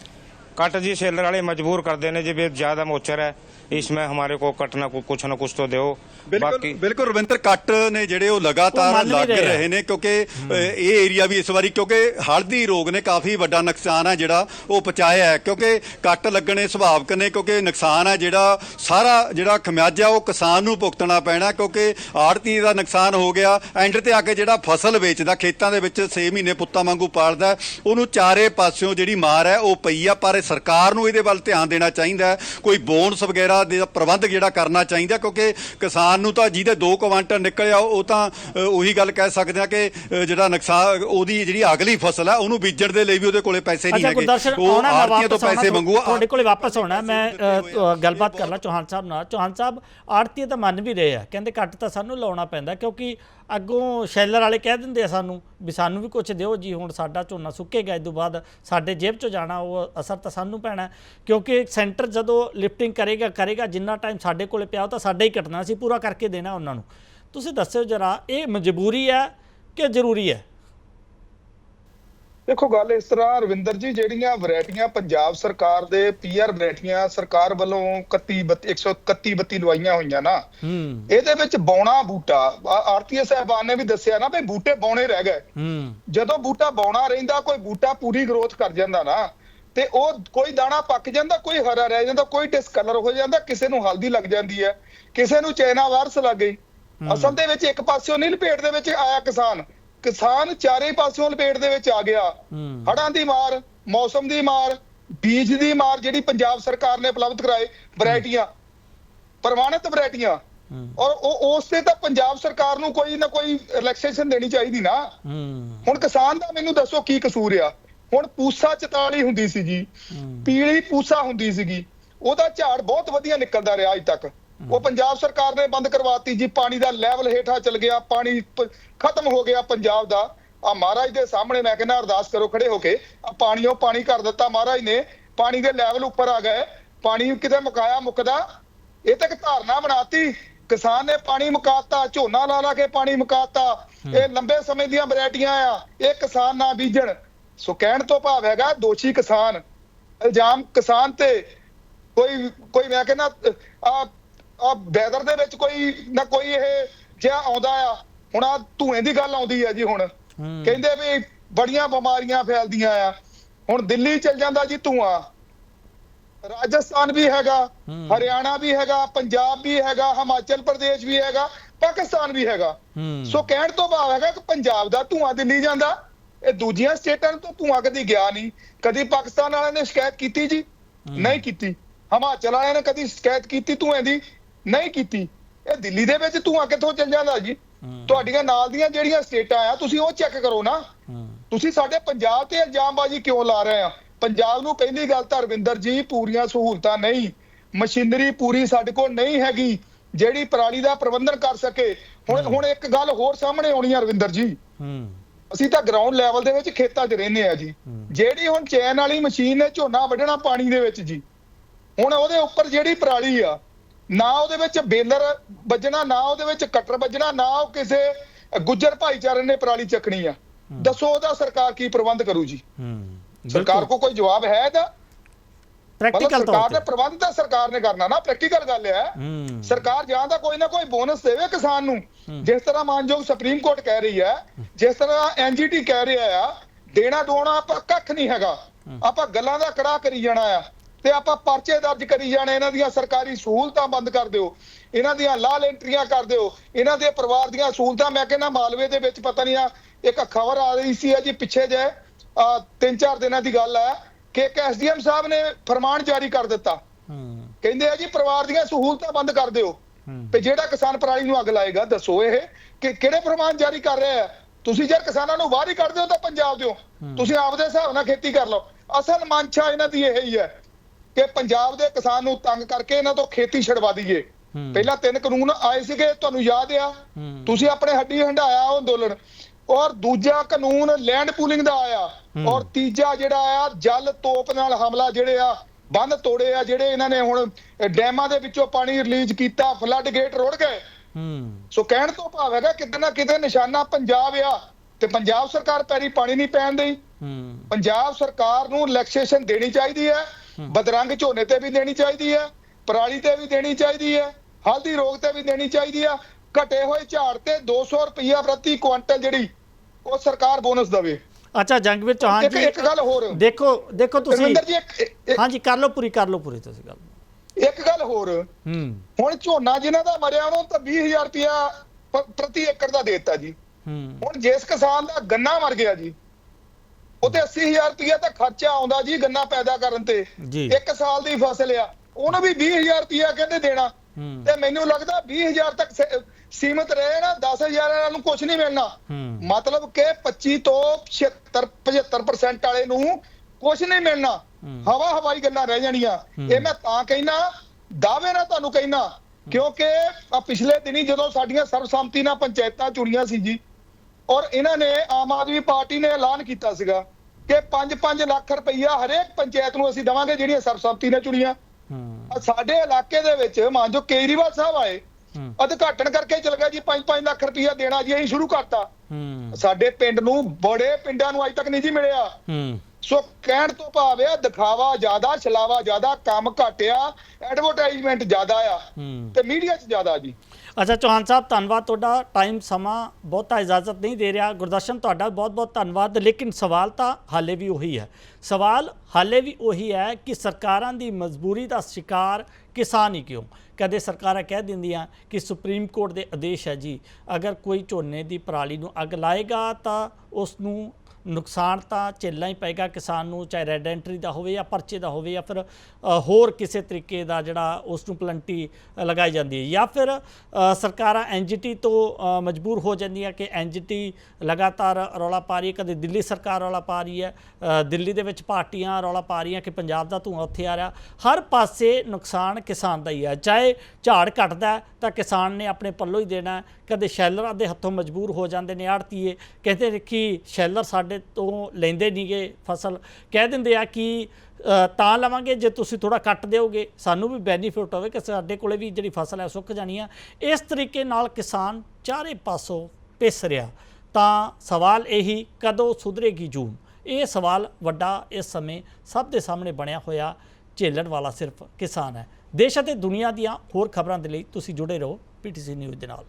कट जी सेलर वाले मजबूर करते ने जी भी ज्यादा मोचर है इसमें हमारे को कटना कु- कुछ ना कुछ तो दो ਬਿਲਕੁਲ ਬਿਲਕੁਲ ਰਵਿੰਦਰ ਕੱਟ ਨੇ ਜਿਹੜੇ ਉਹ ਲਗਾਤਾਰ ਉਹ ਮੰਨ ਵੀ ਲੱਗ ਰਹੇ ਆ। ਰਹੇ ਨੇ ਕਿਉਂਕਿ ਅ, ਇਹ ਏਰੀਆ ਵੀ ਇਸ ਵਾਰੀ ਕਿਉਂਕਿ ਹਲਦੀ ਰੋਗ ਨੇ ਕਾਫੀ ਵੱਡਾ ਨੁਕਸਾਨ ਹੈ ਜਿਹੜਾ ਉਹ ਪਹੁੰਚਾਇਆ ਹੈ ਕਿਉਂਕਿ ਕੱਟ ਲੱਗਣੇ ਸੁਭਾਵਕ ਨੇ ਕਿਉਂਕਿ ਨੁਕਸਾਨ ਹੈ ਜਿਹੜਾ ਸਾਰਾ ਜਿਹੜਾ ਖਮਿਆਜਾ ਉਹ ਕਿਸਾਨ ਨੂੰ ਭੁਗਤਣਾ ਪੈਣਾ ਕਿਉਂਕਿ ਆੜਤੀ ਦਾ ਨੁਕਸਾਨ ਹੋ ਗਿਆ ਐਂਡ ਤੇ ਆ ਕੇ ਜਿਹੜਾ ਫਸਲ ਵੇਚਦਾ ਖੇਤਾਂ ਦੇ ਵਿੱਚ 6 ਮਹੀਨੇ ਪੁੱਤਾਂ ਵਾਂਗੂ ਪਾਲਦਾ ਹੈ, ਉਹਨੂੰ ਚਾਰੇ ਪਾਸਿਓਂ ਜਿਹੜੀ ਮਾਰ ਹੈ ਉਹ ਪਈ ਆ ਪਰ ਇਹ ਸਰਕਾਰ ਨੂੰ ਇਹਦੇ ਵੱਲ ਧਿਆਨ ਦੇਣਾ ਚਾਹੀਦਾ ਹੈ। ਕੋਈ ਬੋਨਸ ਵਗੈਰਾ ਦੇ ਪ੍ਰਬੰਧ ਜਿਹੜਾ ਕਰਨਾ ਚਾਹੀਦਾ ਕਿਉਂਕਿ ਕਿਸਾਨ ਨੂੰ ਤਾਂ ਜਿਹਦੇ 2 ਕੁਇੰਟਲ ਨਿਕਲਿਆ ਉਹ ਤਾਂ ਉਹੀ ਗੱਲ ਕਹਿ ਸਕਦੇ ਆ ਕਿ ਜਿਹੜਾ ਨੁਕਸਾਨ ਉਹਦੀ ਜਿਹੜੀ ਅਗਲੀ ਫਸਲ ਹੈ ਉਹਨੂੰ ਬੀਜਣ ਦੇ ਲਈ ਵੀ ਉਹਦੇ ਕੋਲੇ ਪੈਸੇ ਨਹੀਂ ਹੈਗੇ। ਉਹ ਆੜਤੀਆਂ ਤੋਂ ਪੈਸੇ ਮੰਗੂ ਤੁਹਾਡੇ ਕੋਲੇ ਵਾਪਸ ਆਉਣਾ ਮੈਂ ਗੱਲਬਾਤ ਕਰ ਲਾਂ ਚੌਹਾਨ ਸਾਹਿਬ ਨਾਲ। ਚੌਹਾਨ ਸਾਹਿਬ ਆੜਤੀ ਤਾਂ ਮੰਨ ਵੀ ਰਹੇ ਆ ਕਹਿੰਦੇ ਕੱਟ ਤਾਂ ਸਾਨੂੰ ਲਾਉਣਾ ਪੈਂਦਾ ਕਿਉਂਕਿ ਅੱਗੋਂ ਸ਼ੈਲਰ ਵਾਲੇ ਕਹਿ ਦਿੰਦੇ ਆ ਸਾਨੂੰ ਵੀ ਸਾਨੂੰ ਵੀ ਕੁਝ ਦਿਓ ਜੀ, ਹੁਣ ਸਾਡਾ ਝੋਨਾ ਸੁੱਕੇਗਾ ਇਸ ਤੋਂ ਬਾਅਦ ਸਾਡੇ ਜੇਬ 'ਚੋਂ ਜਾਣਾ, ਉਹ ਅਸਰ ਤਾਂ ਸਾਨੂੰ ਪੈਣਾ ਕਿਉਂਕਿ ਸੈਂਟਰ ਜਦੋਂ ਲਿਫਟਿੰਗ ਕਰੇਗਾ ਕਰੇਗਾ, ਜਿੰਨਾ ਟਾਈਮ ਸਾਡੇ ਕੋਲੇ ਪਿਆ, ਉਹ ਤਾਂ ਸਾਡਾ ਹੀ ਕੱਟਣਾ ਸੀ ਪੂਰਾ ਕਰਕੇ ਦੇਣਾ ਉਹਨਾਂ ਨੂੰ। ਤੁਸੀਂ ਦੱਸਿਓ ਜਰਾ, ਇਹ ਮਜਬੂਰੀ ਹੈ ਕਿ ਜ਼ਰੂਰੀ ਹੈ? ਦੇਖੋ ਗੱਲ ਇਸ ਤਰ੍ਹਾਂ ਰਵਿੰਦਰ ਜੀ ਜਿਹੜੀਆਂ ਵੈਰਾਈਟੀਆਂ ਪੰਜਾਬ ਸਰਕਾਰ ਦੇ ਪੀਆਰ ਵੈਰਾਈਟੀਆਂ ਸਰਕਾਰ ਵੱਲੋਂ 31 32 131 32 ਲਵਾਈਆਂ ਹੋਈਆਂ ਨਾ ਹੂੰ। ਇਹਦੇ ਵਿੱਚ ਬੌਣਾ ਬੂਟਾ ਆਰਤੀਏ ਸਾਹਿਬਾਨ ਨੇ ਵੀ ਦੱਸਿਆ ਨਾ ਵੀ ਬੂਟੇ ਬੌਣੇ ਰਹਿ ਗਏ। ਹੂੰ। ਜਦੋਂ ਬੂਟਾ ਬੌਣਾ ਰਹਿੰਦਾ ਕੋਈ ਬੂਟਾ ਪੂਰੀ ਗਰੋਥ ਕਰ ਜਾਂਦਾ ਨਾ ਤੇ ਉਹ ਕੋਈ ਦਾਣਾ ਪੱਕ ਜਾਂਦਾ ਕੋਈ ਹਰਾ ਰਹਿ ਜਾਂਦਾ ਕੋਈ ਡਿਸਕਲਰ ਹੋ ਜਾਂਦਾ ਕਿਸੇ ਨੂੰ ਹਲਦੀ ਲੱਗ ਜਾਂਦੀ ਹੈ ਕਿਸੇ ਨੂੰ ਚਾਈਨਾ ਵਾਇਰਸ ਲੱਗ ਗਈ। ਅਸਲ ਦੇ ਵਿੱਚ ਇੱਕ ਪਾਸਿਓਂ ਨਹੀਂ ਲਪੇਟ ਦੇ ਵਿੱਚ ਆਇਆ ਕਿਸਾਨ ਕਿਸਾਨ ਚਾਰੇ ਪਾਸਿਓਂ ਲਪੇਟ ਦੇ ਵਿੱਚ ਆ ਗਿਆ। ਹੜਾਂ ਦੀ ਮਾਰ ਮੌਸਮ ਦੀ ਮਾਰ ਬੀਜ ਦੀ ਮਾਰ ਜਿਹੜੀ ਪੰਜਾਬ ਸਰਕਾਰ ਨੇ ਉਪਲਬਧ ਕਰਾਏ ਵੈਰਾਈਟੀਆਂ ਪ੍ਰਮਾਣਿਤ ਵੈਰਾਈਟੀਆਂ। ਔਰ ਉਹ ਉਸ ਤੇ ਤਾਂ ਪੰਜਾਬ ਸਰਕਾਰ ਨੂੰ ਕੋਈ ਨਾ ਕੋਈ ਰਿਲੈਕਸੇਸ਼ਨ ਦੇਣੀ ਚਾਹੀਦੀ ਨਾ। ਹੁਣ ਕਿਸਾਨ ਦਾ ਮੈਨੂੰ ਦੱਸੋ ਕੀ ਕਸੂਰ ਆ? ਹੁਣ ਪੂਸਾ 44 ਹੁੰਦੀ ਸੀਗੀ। ਪੀਲੀ ਪੂਸਾ ਹੁੰਦੀ ਸੀਗੀ ਉਹਦਾ ਝਾੜ ਬਹੁਤ ਵਧੀਆ ਨਿਕਲਦਾ ਰਿਹਾ ਅੱਜ ਤੱਕ। ਉਹ ਪੰਜਾਬ ਸਰਕਾਰ ਨੇ ਬੰਦ ਕਰਵਾਤੀ ਜੀ, ਪਾਣੀ ਦਾ ਲੈਵਲ ਹੇਠਾਂ ਚਲ ਗਿਆ, ਪਾਣੀ ਖਤਮ ਹੋ ਗਿਆ ਪੰਜਾਬ ਦਾ। ਆ ਮਹਾਰਾਜ ਦੇ ਸਾਹਮਣੇ ਮੈਂ ਕਹਿੰਦਾ ਅਰਦਾਸ ਕਰੋ, ਖੜੇ ਹੋ ਕੇ ਆ ਪਾਣੀਓ ਪਾਣੀ ਕਰ ਦਿੱਤਾ ਮਹਾਰਾਜ ਨੇ, ਪਾਣੀ ਦੇ ਲੈਵਲ ਉੱਪਰ ਆ ਗਏ, ਪਾਣੀ ਕਿਤੇ ਮੁਕਾਇਆ ਮੁਕਦਾ, ਇਹ ਤਾਂ ਧਾਰਨਾ ਬਣਾਤੀ, ਕਿਸਾਨ ਨੇ ਪਾਣੀ ਮੁਕਾਤਾ, ਝੋਨਾ ਲਾ ਲਾ ਕੇ ਪਾਣੀ ਮੁਕਾਤਾ, ਇਹ ਲੰਬੇ ਸਮੇਂ ਦੀਆਂ ਵੈਰਾਈਟੀਆਂ ਆ, ਇਹ ਕਿਸਾਨ ਨਾ ਬੀਜਣ। ਸੋ ਕਹਿਣ ਤੋਂ ਭਾਵ ਹੈਗਾ, ਦੋਸ਼ੀ ਕਿਸਾਨ, ਇਲਜ਼ਾਮ ਕਿਸਾਨ ਤੇ, ਕੋਈ ਕੋਈ ਮੈਂ ਕਹਿੰਦਾ ਆ ਆ ਵੈਦਰ ਦੇ ਵਿੱਚ ਕੋਈ ਨਾ ਕੋਈ ਇਹ ਜਿਹਾ ਆਉਂਦਾ ਆ। ਹੁਣ ਆ ਧੂਏ ਦੀ ਗੱਲ ਆਉਂਦੀ ਆ ਜੀ ਹੁਣ। ਕਹਿੰਦੇ ਵੀ ਬੜੀਆਂ ਬਿਮਾਰੀਆਂ ਫੈਲਦੀਆਂ ਆ। ਹੁਣ ਦਿੱਲੀ ਚਲ ਜਾਂਦਾ ਜੀ ਧੂਆਂ। ਰਾਜਸਥਾਨ ਵੀ ਹੈਗਾ। ਹਰਿਆਣਾ ਵੀ ਹੈਗਾ ਪੰਜਾਬ ਵੀ ਹੈਗਾ ਹਿਮਾਚਲ ਪ੍ਰਦੇਸ਼ ਵੀ ਹੈਗਾ ਪਾਕਿਸਤਾਨ ਵੀ ਹੈਗਾ। ਸੋ ਕਹਿਣ ਤੋਂ ਭਾਵ ਹੈਗਾ ਕਿ ਪੰਜਾਬ ਦਾ ਧੂਆਂ ਦਿੱਲੀ ਜਾਂਦਾ। ਇਹ ਦੂਜੀਆਂ ਸਟੇਟਾਂ ਤਾਂ ਧੂਆਂ ਕਦੀ ਗਿਆ ਨਹੀਂ। ਕਦੀ ਪਾਕਿਸਤਾਨ ਵਾਲਿਆਂ ਨੇ ਸ਼ਿਕਾਇਤ ਕੀਤੀ ਜੀ? ਨਹੀਂ ਕੀਤੀ। ਹਿਮਾਚਲ ਵਾਲਿਆਂ ਨੇ ਕਦੀ ਸ਼ਿਕਾਇਤ ਕੀਤੀ ਧੂਆਂ ਦੀ? ਨਹੀਂ ਕੀਤੀ। ਇਹ ਦਿੱਲੀ ਦੇ ਵਿੱਚ ਧੂਆਂ ਕਿੱਥੋਂ ਚੱਲ ਜਾਂਦਾ ਜੀ। ਤੁਹਾਡੀਆਂ ਨਾਲ ਦੀਆਂ ਜਿਹੜੀਆਂ ਸਟੇਟਾਂ ਆ ਤੁਸੀਂ ਉਹ ਚੈੱਕ ਕਰੋ ਨਾ। ਤੁਸੀਂ ਸਾਡੇ ਪੰਜਾਬ ਤੇ ਇਲਜ਼ਾਮਬਾਜ਼ੀ ਕਿਉਂ ਲਾ ਰਹੇ ਆ? ਪੰਜਾਬ ਨੂੰ ਪਹਿਲੀ ਗੱਲ ਤਾਂ ਰਵਿੰਦਰ ਜੀ ਪੂਰੀਆਂ ਸਹੂਲਤਾਂ ਨਹੀਂ। ਮਸ਼ੀਨਰੀ ਪੂਰੀ ਸਾਡੇ ਕੋਲ ਨਹੀਂ ਹੈਗੀ ਜਿਹੜੀ ਪਰਾਲੀ ਦਾ ਪ੍ਰਬੰਧਨ ਕਰ ਸਕੇ। ਹੁਣ ਹੁਣ ਇੱਕ ਗੱਲ ਹੋਰ ਸਾਹਮਣੇ ਆਉਣੀ ਆ ਰਵਿੰਦਰ ਜੀ। ਅਸੀਂ ਤਾਂ ਗਰਾਊਂਡ ਲੈਵਲ ਦੇ ਵਿੱਚ ਖੇਤਾਂ 'ਚ ਰਹਿੰਦੇ ਆ ਜੀ। ਜਿਹੜੀ ਹੁਣ ਚੈਨ ਵਾਲੀ ਮਸ਼ੀਨ ਨੇ ਝੋਨਾ ਵੱਢਣਾ ਪਾਣੀ ਦੇ ਵਿੱਚ ਜੀ। ਹੁਣ ਉਹਦੇ ਉੱਪਰ ਜਿਹੜੀ ਪਰਾਲੀ ਆ ਨਾ ਉਹਦੇ ਵਿੱਚ ਬੇਲਰ ਵੱਜਣਾ ਨਾ ਉਹਦੇ ਵਿੱਚ ਕਟਰ ਵੱਜਣਾ ਨਾ ਉਹ ਕਿਸੇ ਗੁੱਜਰ ਭਾਈਚਾਰੇ ਨੇ ਪਰਾਲੀ ਚੱਕਣੀ ਆ। ਦੱਸੋ ਉਹਦਾ ਸਰਕਾਰ ਕੀ ਪ੍ਰਬੰਧ ਕਰੂ ਜੀ? ਹੂੰ ਸਰਕਾਰ ਕੋ ਕੋਈ ਜਵਾਬ ਹੈ ਇਹਦਾ? ਪ੍ਰੈਕਟੀਕਲ ਸਰਕਾਰ ਨੇ ਪ੍ਰਬੰਧ ਤਾਂ ਸਰਕਾਰ ਨੇ ਕਰਨਾ ਨਾ ਪ੍ਰੈਕਟੀਕਲ ਗੱਲ ਹੈ। ਹੂੰ। ਸਰਕਾਰ ਜਾਂ ਤਾਂ ਕੋਈ ਨਾ ਕੋਈ ਬੋਨਸ ਦੇਵੇ ਕਿਸਾਨ ਨੂੰ। ਜਿਸ ਤਰ੍ਹਾਂ ਮਾਨਯੋਗ ਸੁਪਰੀਮ ਕੋਰਟ ਕਹਿ ਰਹੀ ਹੈ ਜਿਸ ਤਰ੍ਹਾਂ ਐਨਜੀਟੀ ਕਹਿ ਰਿਹਾ ਆ ਦੇਣਾ ਦੋਣਾ ਆਪਾਂ ਕੱਖ ਨਹੀਂ ਹੈਗਾ। ਆਪਾਂ ਗੱਲਾਂ ਦਾ ਕੜਾ ਕਰੀ ਜਾਣਾ ਆ। ਤੇ ਆਪਾਂ ਪਰਚੇ ਦਰਜ ਕਰੀ ਜਾਣੇ ਇਹਨਾਂ ਦੀਆਂ ਸਰਕਾਰੀ ਸਹੂਲਤਾਂ ਬੰਦ ਕਰ ਦਿਓ ਇਹਨਾਂ ਦੀਆਂ ਲਾਲ ਐਂਟਰੀਆਂ ਕਰ ਦਿਓ ਇਹਨਾਂ ਦੇ ਪਰਿਵਾਰ ਦੀਆਂ ਸਹੂਲਤਾਂ ਮੈਂ ਕਹਿੰਦਾ ਮਾਲਵੇ ਦੇ ਵਿੱਚ ਪਤਾ ਨਹੀਂ ਆ ਇੱਕ ਖਬਰ ਆ ਰਹੀ ਸੀ ਆ ਜੀ ਪਿੱਛੇ ਜੇ ਆ ਤਿੰਨ ਚਾਰ ਦਿਨਾਂ ਦੀ ਗੱਲ ਹੈ ਕਿ ਇੱਕ ਐਸਡੀਐਮ ਸਾਹਿਬ ਨੇ ਫਰਮਾਨ ਜਾਰੀ ਕਰ ਦਿੱਤਾ। ਹੂੰ। ਕਹਿੰਦੇ ਆ ਜੀ ਪਰਿਵਾਰ ਦੀਆਂ ਸਹੂਲਤਾਂ ਬੰਦ ਕਰ ਦਿਓ। ਤੇ ਜਿਹੜਾ ਕਿਸਾਨ ਪਰਾਲੀ ਨੂੰ ਅੱਗ ਲਾਏਗਾ ਦੱਸੋ ਇਹ ਕਿ ਕਿਹੜੇ ਫਰਮਾਨ ਜਾਰੀ ਕਰ ਰਿਹਾ ਹੈ? ਤੁਸੀਂ ਜੇ ਕਿਸਾਨਾਂ ਨੂੰ ਬਾਹਰ ਹੀ ਕੱਢ ਦਿਓ ਤਾਂ ਪੰਜਾਬ ਦਿਓ। ਤੁਸੀਂ ਆਪਦੇ ਹਿਸਾਬ ਨਾਲ ਖੇਤੀ ਕਰ ਲਓ। ਅਸਲ ਮਨਸ਼ਾ ਇਹਨਾਂ ਦੀ ਇਹ ਹੀ ਹੈ। ਕਿ ਪੰਜਾਬ ਦੇ ਕਿਸਾਨ ਨੂੰ ਤੰਗ ਕਰਕੇ ਇਹਨਾਂ ਤੋਂ ਖੇਤੀ ਛਡਵਾ ਦਈਏ। ਪਹਿਲਾਂ ਤਿੰਨ ਕਾਨੂੰਨ ਆਏ ਸੀਗੇ ਤੁਹਾਨੂੰ ਯਾਦ ਆ। ਤੁਸੀਂ ਆਪਣੇ ਹੱਡੀ ਹੰਡਾਇਆ ਉਹ ਅੰਦੋਲਨ। ਔਰ ਦੂਜਾ ਕਾਨੂੰਨ ਲੈਂਡ ਪੂਲਿੰਗ ਦਾ ਆਇਆ। ਔਰ ਤੀਜਾ ਜਿਹੜਾ ਆ ਜਲ ਤੋਪ ਨਾਲ ਹਮਲਾ ਜਿਹੜੇ ਆ ਬੰਦ ਤੋੜੇ ਆ ਜਿਹੜੇ ਇਹਨਾਂ ਨੇ ਹੁਣ ਡੈਮਾਂ ਦੇ ਵਿੱਚੋਂ ਪਾਣੀ ਰਿਲੀਜ਼ ਕੀਤਾ ਫਲੱਡ ਗੇਟ ਰੋੜ ਗਏ। ਹੂੰ। ਸੋ ਕਹਿਣ ਤੋਂ ਭਾਵ ਹੈਗਾ ਕਿਤੇ ਨਾ ਕਿਤੇ ਨਿਸ਼ਾਨਾ ਪੰਜਾਬ ਆ ਤੇ ਪੰਜਾਬ ਸਰਕਾਰ ਪੈਰੀ ਪਾਣੀ ਨਹੀਂ ਪੈਣ ਦੇਈ। ਹੂੰ। ਪੰਜਾਬ ਸਰਕਾਰ ਨੂੰ ਰਿਲੈਕਸੇਸ਼ਨ ਦੇਣੀ ਚਾਹੀਦੀ ਹੈ। ਬਦਰੰਗ ਝੋਨੇ ਤੇ ਵੀ ਦੇਣੀ ਚਾਹੀਦੀ ਹੈ ਪਰਾਲੀ ਤੇ ਵੀ ਦੇਣੀ ਚਾਹੀਦੀ ਹੈ ਹਲਦੀ ਰੋਗ ਤੇ ਵੀ ਦੇਣੀ ਚਾਹੀਦੀ ਆ ਘਟੇ ਹੋਏ ਝਾੜ ਤੇ 200 ਰੁਪਈਆ ਪ੍ਰਤੀ ਕੁਆਂਟਲ ਜਿਹੜੀ ਉਹ ਸਰਕਾਰ ਬੋਨਸ ਦੇਵੇ। ਅੱਛਾ ਜੰਗਵੀਰ ਚੌਹਾਨ ਜੀ ਇੱਕ ਗੱਲ ਹੋਰ। ਦੇਖੋ ਦੇਖੋ ਤੁਸੀਂ। ਹਾਂਜੀ ਕਰ ਲਓ ਪੂਰੀ ਕਰ ਲਓ ਪੂਰੀ ਤੁਸੀਂ ਗੱਲ। ਇੱਕ ਗੱਲ ਹੋਰ। ਹੂੰ। ਹੁਣ ਝੋਨਾ ਜਿਨ੍ਹਾਂ ਦਾ ਮਰਿਆ ਉਹਨੂੰ ਤਾਂ 20000 ਰੁਪਇਆ ਪ੍ਰਤੀ ਏਕੜ ਦਾ ਦੇਤਾ ਜੀ। ਹੂੰ। ਹੁਣ ਜਿਸ ਕਿਸਾਨ ਦਾ ਗੰਨਾ ਮਰ ਗਿਆ ਜੀ ਉਹਤੇ 80000 ਰੁਪਇਆ ਤਾਂ ਖਰਚਾ ਆਉਂਦਾ ਜੀ ਗੰਨਾ ਪੈਦਾ ਕਰਨ ਤੇ। ਇੱਕ ਸਾਲ ਦੀ ਫਸਲ ਆ। ਉਹਨੂੰ ਵੀ 20000 ਰੁਪਇਆ ਕਹਿੰਦੇ ਦੇਣਾ। ਤੇ ਮੈਨੂੰ ਲੱਗਦਾ 20000 ਤੱਕ ਸੀਮਤ ਰਹੇ ਨਾ 10000 ਇਹਨਾਂ ਨੂੰ ਕੁਝ ਨਹੀਂ ਮਿਲਣਾ। ਮਤਲਬ ਕਿ 25 ਤੋਂ 76 75% ਵਾਲੇ ਨੂੰ ਕੁਝ ਨਹੀਂ ਮਿਲਣਾ। ਹਵਾ ਹਵਾਈ ਗੱਲਾਂ ਰਹਿ ਜਾਣੀਆਂ। ਇਹ ਮੈਂ ਤਾਂ ਕਹਿਣਾ ਦਾਅਵੇ ਨਾਲ ਤੁਹਾਨੂੰ ਕਹਿਣਾ ਕਿਉਂਕਿ ਆ ਪਿਛਲੇ ਦਿਨੀ ਜਦੋਂ ਸਾਡੀਆਂ ਸਰਬਸੰਮਤੀ ਨਾਲ ਪੰਚਾਇਤਾਂ ਚੁਣੀਆਂ ਸੀ ਜੀ ਔਰ ਇਹਨਾਂ ਨੇ ਆਮ ਆਦਮੀ ਪਾਰਟੀ ਨੇ ਐਲਾਨ ਕੀਤਾ ਸੀਗਾ ਕਿ 5-5 ਲੱਖ ਰੁਪਈਆ ਹਰੇਕ ਪੰਚਾਇਤ ਨੂੰ ਅਸੀਂ ਦਵਾਂਗੇ ਜਿਹੜੀਆਂ ਸਰਬਸੰਮਤੀ ਨਾਲ ਚੁਣੀਆਂ। ਸਾਡੇ ਇਲਾਕੇ ਦੇ ਵਿੱਚ ਮੰਨ ਜੋ ਕੇਜਰੀਵਾਲ ਸਾਹਿਬ ਆਏ ਉਦਘਾਟਨ ਕਰਕੇ ਚਲ ਗਿਆ ਜੀ 5-5 ਲੱਖ ਰੁਪਈਆ ਦੇਣਾ ਜੀ ਅਸੀਂ ਸ਼ੁਰੂ ਕਰਤਾ। ਸਾਡੇ ਪਿੰਡ ਨੂੰ ਬੜੇ ਪਿੰਡਾਂ ਨੂੰ ਅਜੇ ਤੱਕ ਨਹੀਂ ਜੀ ਮਿਲਿਆ। ਸੋ ਕਹਿਣ ਤੋਂ ਭਾਵ ਆ ਦਿਖਾਵਾ ਜ਼ਿਆਦਾ ਛਲਾਵਾ ਜ਼ਿਆਦਾ ਕੰਮ ਘਟਿਆ ਐਡਵਰਟਾਈਜ਼ਮੈਂਟ ਜ਼ਿਆਦਾ ਆ। ਤੇ ਮੀਡੀਆ 'ਚ ਜ਼ਿਆਦਾ ਜੀ। ਅੱਛਾ, ਚੌਹਾਨ ਸਾਹਿਬ, ਧੰਨਵਾਦ। ਤੁਹਾਡਾ ਟਾਈਮ ਸਮਾਂ ਬਹੁਤਾ ਇਜਾਜ਼ਤ ਨਹੀਂ ਦੇ ਰਿਹਾ। ਗੁਰਦਰਸ਼ਨ, ਤੁਹਾਡਾ ਬਹੁਤ ਬਹੁਤ ਧੰਨਵਾਦ। ਲੇਕਿਨ ਸਵਾਲ ਤਾਂ ਹਾਲੇ ਵੀ ਉਹੀ ਹੈ। ਸਵਾਲ ਹਾਲੇ ਵੀ ਉਹੀ ਹੈ ਕਿ ਸਰਕਾਰਾਂ ਦੀ ਮਜਬੂਰੀ ਦਾ ਸ਼ਿਕਾਰ ਕਿਸਾਨ ਹੀ ਕਿਉਂ? ਕਦੇ ਸਰਕਾਰਾਂ ਕਹਿ ਦਿੰਦੀਆਂ ਕਿ ਸੁਪਰੀਮ ਕੋਰਟ ਦੇ ਆਦੇਸ਼ ਹੈ ਜੀ, ਅਗਰ ਕੋਈ ਝੋਨੇ ਦੀ ਪਰਾਲੀ ਨੂੰ ਅੱਗ ਲਾਏਗਾ ਤਾਂ ਉਸ ਨੂੰ ਨੁਕਸਾਨ ਤਾਂ ਝੇਲਣਾ ਹੀ ਪਏਗਾ ਕਿਸਾਨ ਨੂੰ ਚਾਹੇ ਰੈਡ ਐਂਟਰੀ ਦਾ ਹੋਵੇ ਜਾਂ ਪਰਚੇ ਦਾ ਹੋਵੇ ਜਾਂ ਫਿਰ ਹੋਰ ਕਿਸੇ ਤਰੀਕੇ ਦਾ ਜਿਹੜਾ ਉਸ ਨੂੰ ਪਲੰਟੀ ਲਗਾਈ ਜਾਂਦੀ ਹੈ ਜਾਂ ਫਿਰ ਅ, ਸਰਕਾਰਾਂ ਐਨਜੀਟੀ ਤੋਂ ਮਜਬੂਰ ਹੋ ਜਾਂਦੀਆਂ ਕਿ ਐਨਜੀਟੀ ਲਗਾਤਾਰ ਰੌਲਾ ਪਾ ਰਹੀ ਹੈ ਕਦੇ ਦਿੱਲੀ ਸਰਕਾਰ ਰੌਲਾ ਪਾ ਰਹੀ ਹੈ ਦਿੱਲੀ ਦੇ ਵਿੱਚ ਪਾਰਟੀਆਂ ਰੌਲਾ ਪਾ ਰਹੀਆਂ ਕਿ ਪੰਜਾਬ ਦਾ ਧੂੰਆਂ ਉੱਥੇ ਆ ਰਿਹਾ। ਹਰ ਪਾਸੇ ਨੁਕਸਾਨ ਕਿਸਾਨ ਦਾ ਹੀ ਹੈ ਚਾਹੇ ਝਾੜ ਘਟਦਾ ਤਾਂ ਕਿਸਾਨ ਨੇ ਆਪਣੇ ਪੱਲੋਂ ਹੀ ਦੇਣਾ ਕਦੇ ਸ਼ੈਲਰਾਂ ਦੇ ਹੱਥੋਂ ਮਜਬੂਰ ਹੋ ਜਾਂਦੇ ਨੇ ਆੜਤੀਏ ਕਹਿੰਦੇ ਕਿ ਸ਼ੈਲਰ ਸਾਡੇ ਸਾਡੇ ਤੋਂ ਲੈਂਦੇ ਨਹੀਂਗੇ ਫਸਲ। ਕਹਿ ਦਿੰਦੇ ਆ ਕਿ ਤਾਂ ਲਵਾਂਗੇ ਜੇ ਤੁਸੀਂ ਥੋੜਾ ਕੱਟ ਦਿਓਗੇ। ਸਾਨੂੰ ਵੀ ਬੈਨੀਫਿਟ ਹੋਵੇ ਕਿ ਸਾਡੇ ਕੋਲੇ ਵੀ ਜਿਹੜੀ ਫਸਲ ਹੈ ਸੁੱਕ ਜਾਣੀ ਆ। ਇਸ ਤਰੀਕੇ ਨਾਲ ਕਿਸਾਨ ਚਾਰੇ ਪਾਸੋਂ ਪਿਸ ਰਿਹਾ। ਤਾਂ ਸਵਾਲ ਇਹੀ, ਕਦੋਂ ਸੁਧਰੇਗੀ ਜੂਨ? ਇਹ ਸਵਾਲ ਵੱਡਾ ਇਸ ਸਮੇਂ ਸਭ ਦੇ ਸਾਹਮਣੇ ਬਣਿਆ ਹੋਇਆ। ਝੇਲਣ ਵਾਲਾ ਸਿਰਫ ਕਿਸਾਨ ਹੈ। ਦੇਸ਼ ਅਤੇ ਦੁਨੀਆ ਦੀਆਂ ਹੋਰ ਖਬਰਾਂ ਦੇ ਲਈ ਤੁਸੀਂ ਜੁੜੇ ਰਹੋ ਪੀਟੀਸੀ ਨਿਊਜ਼ ਦੇ ਨਾਲ।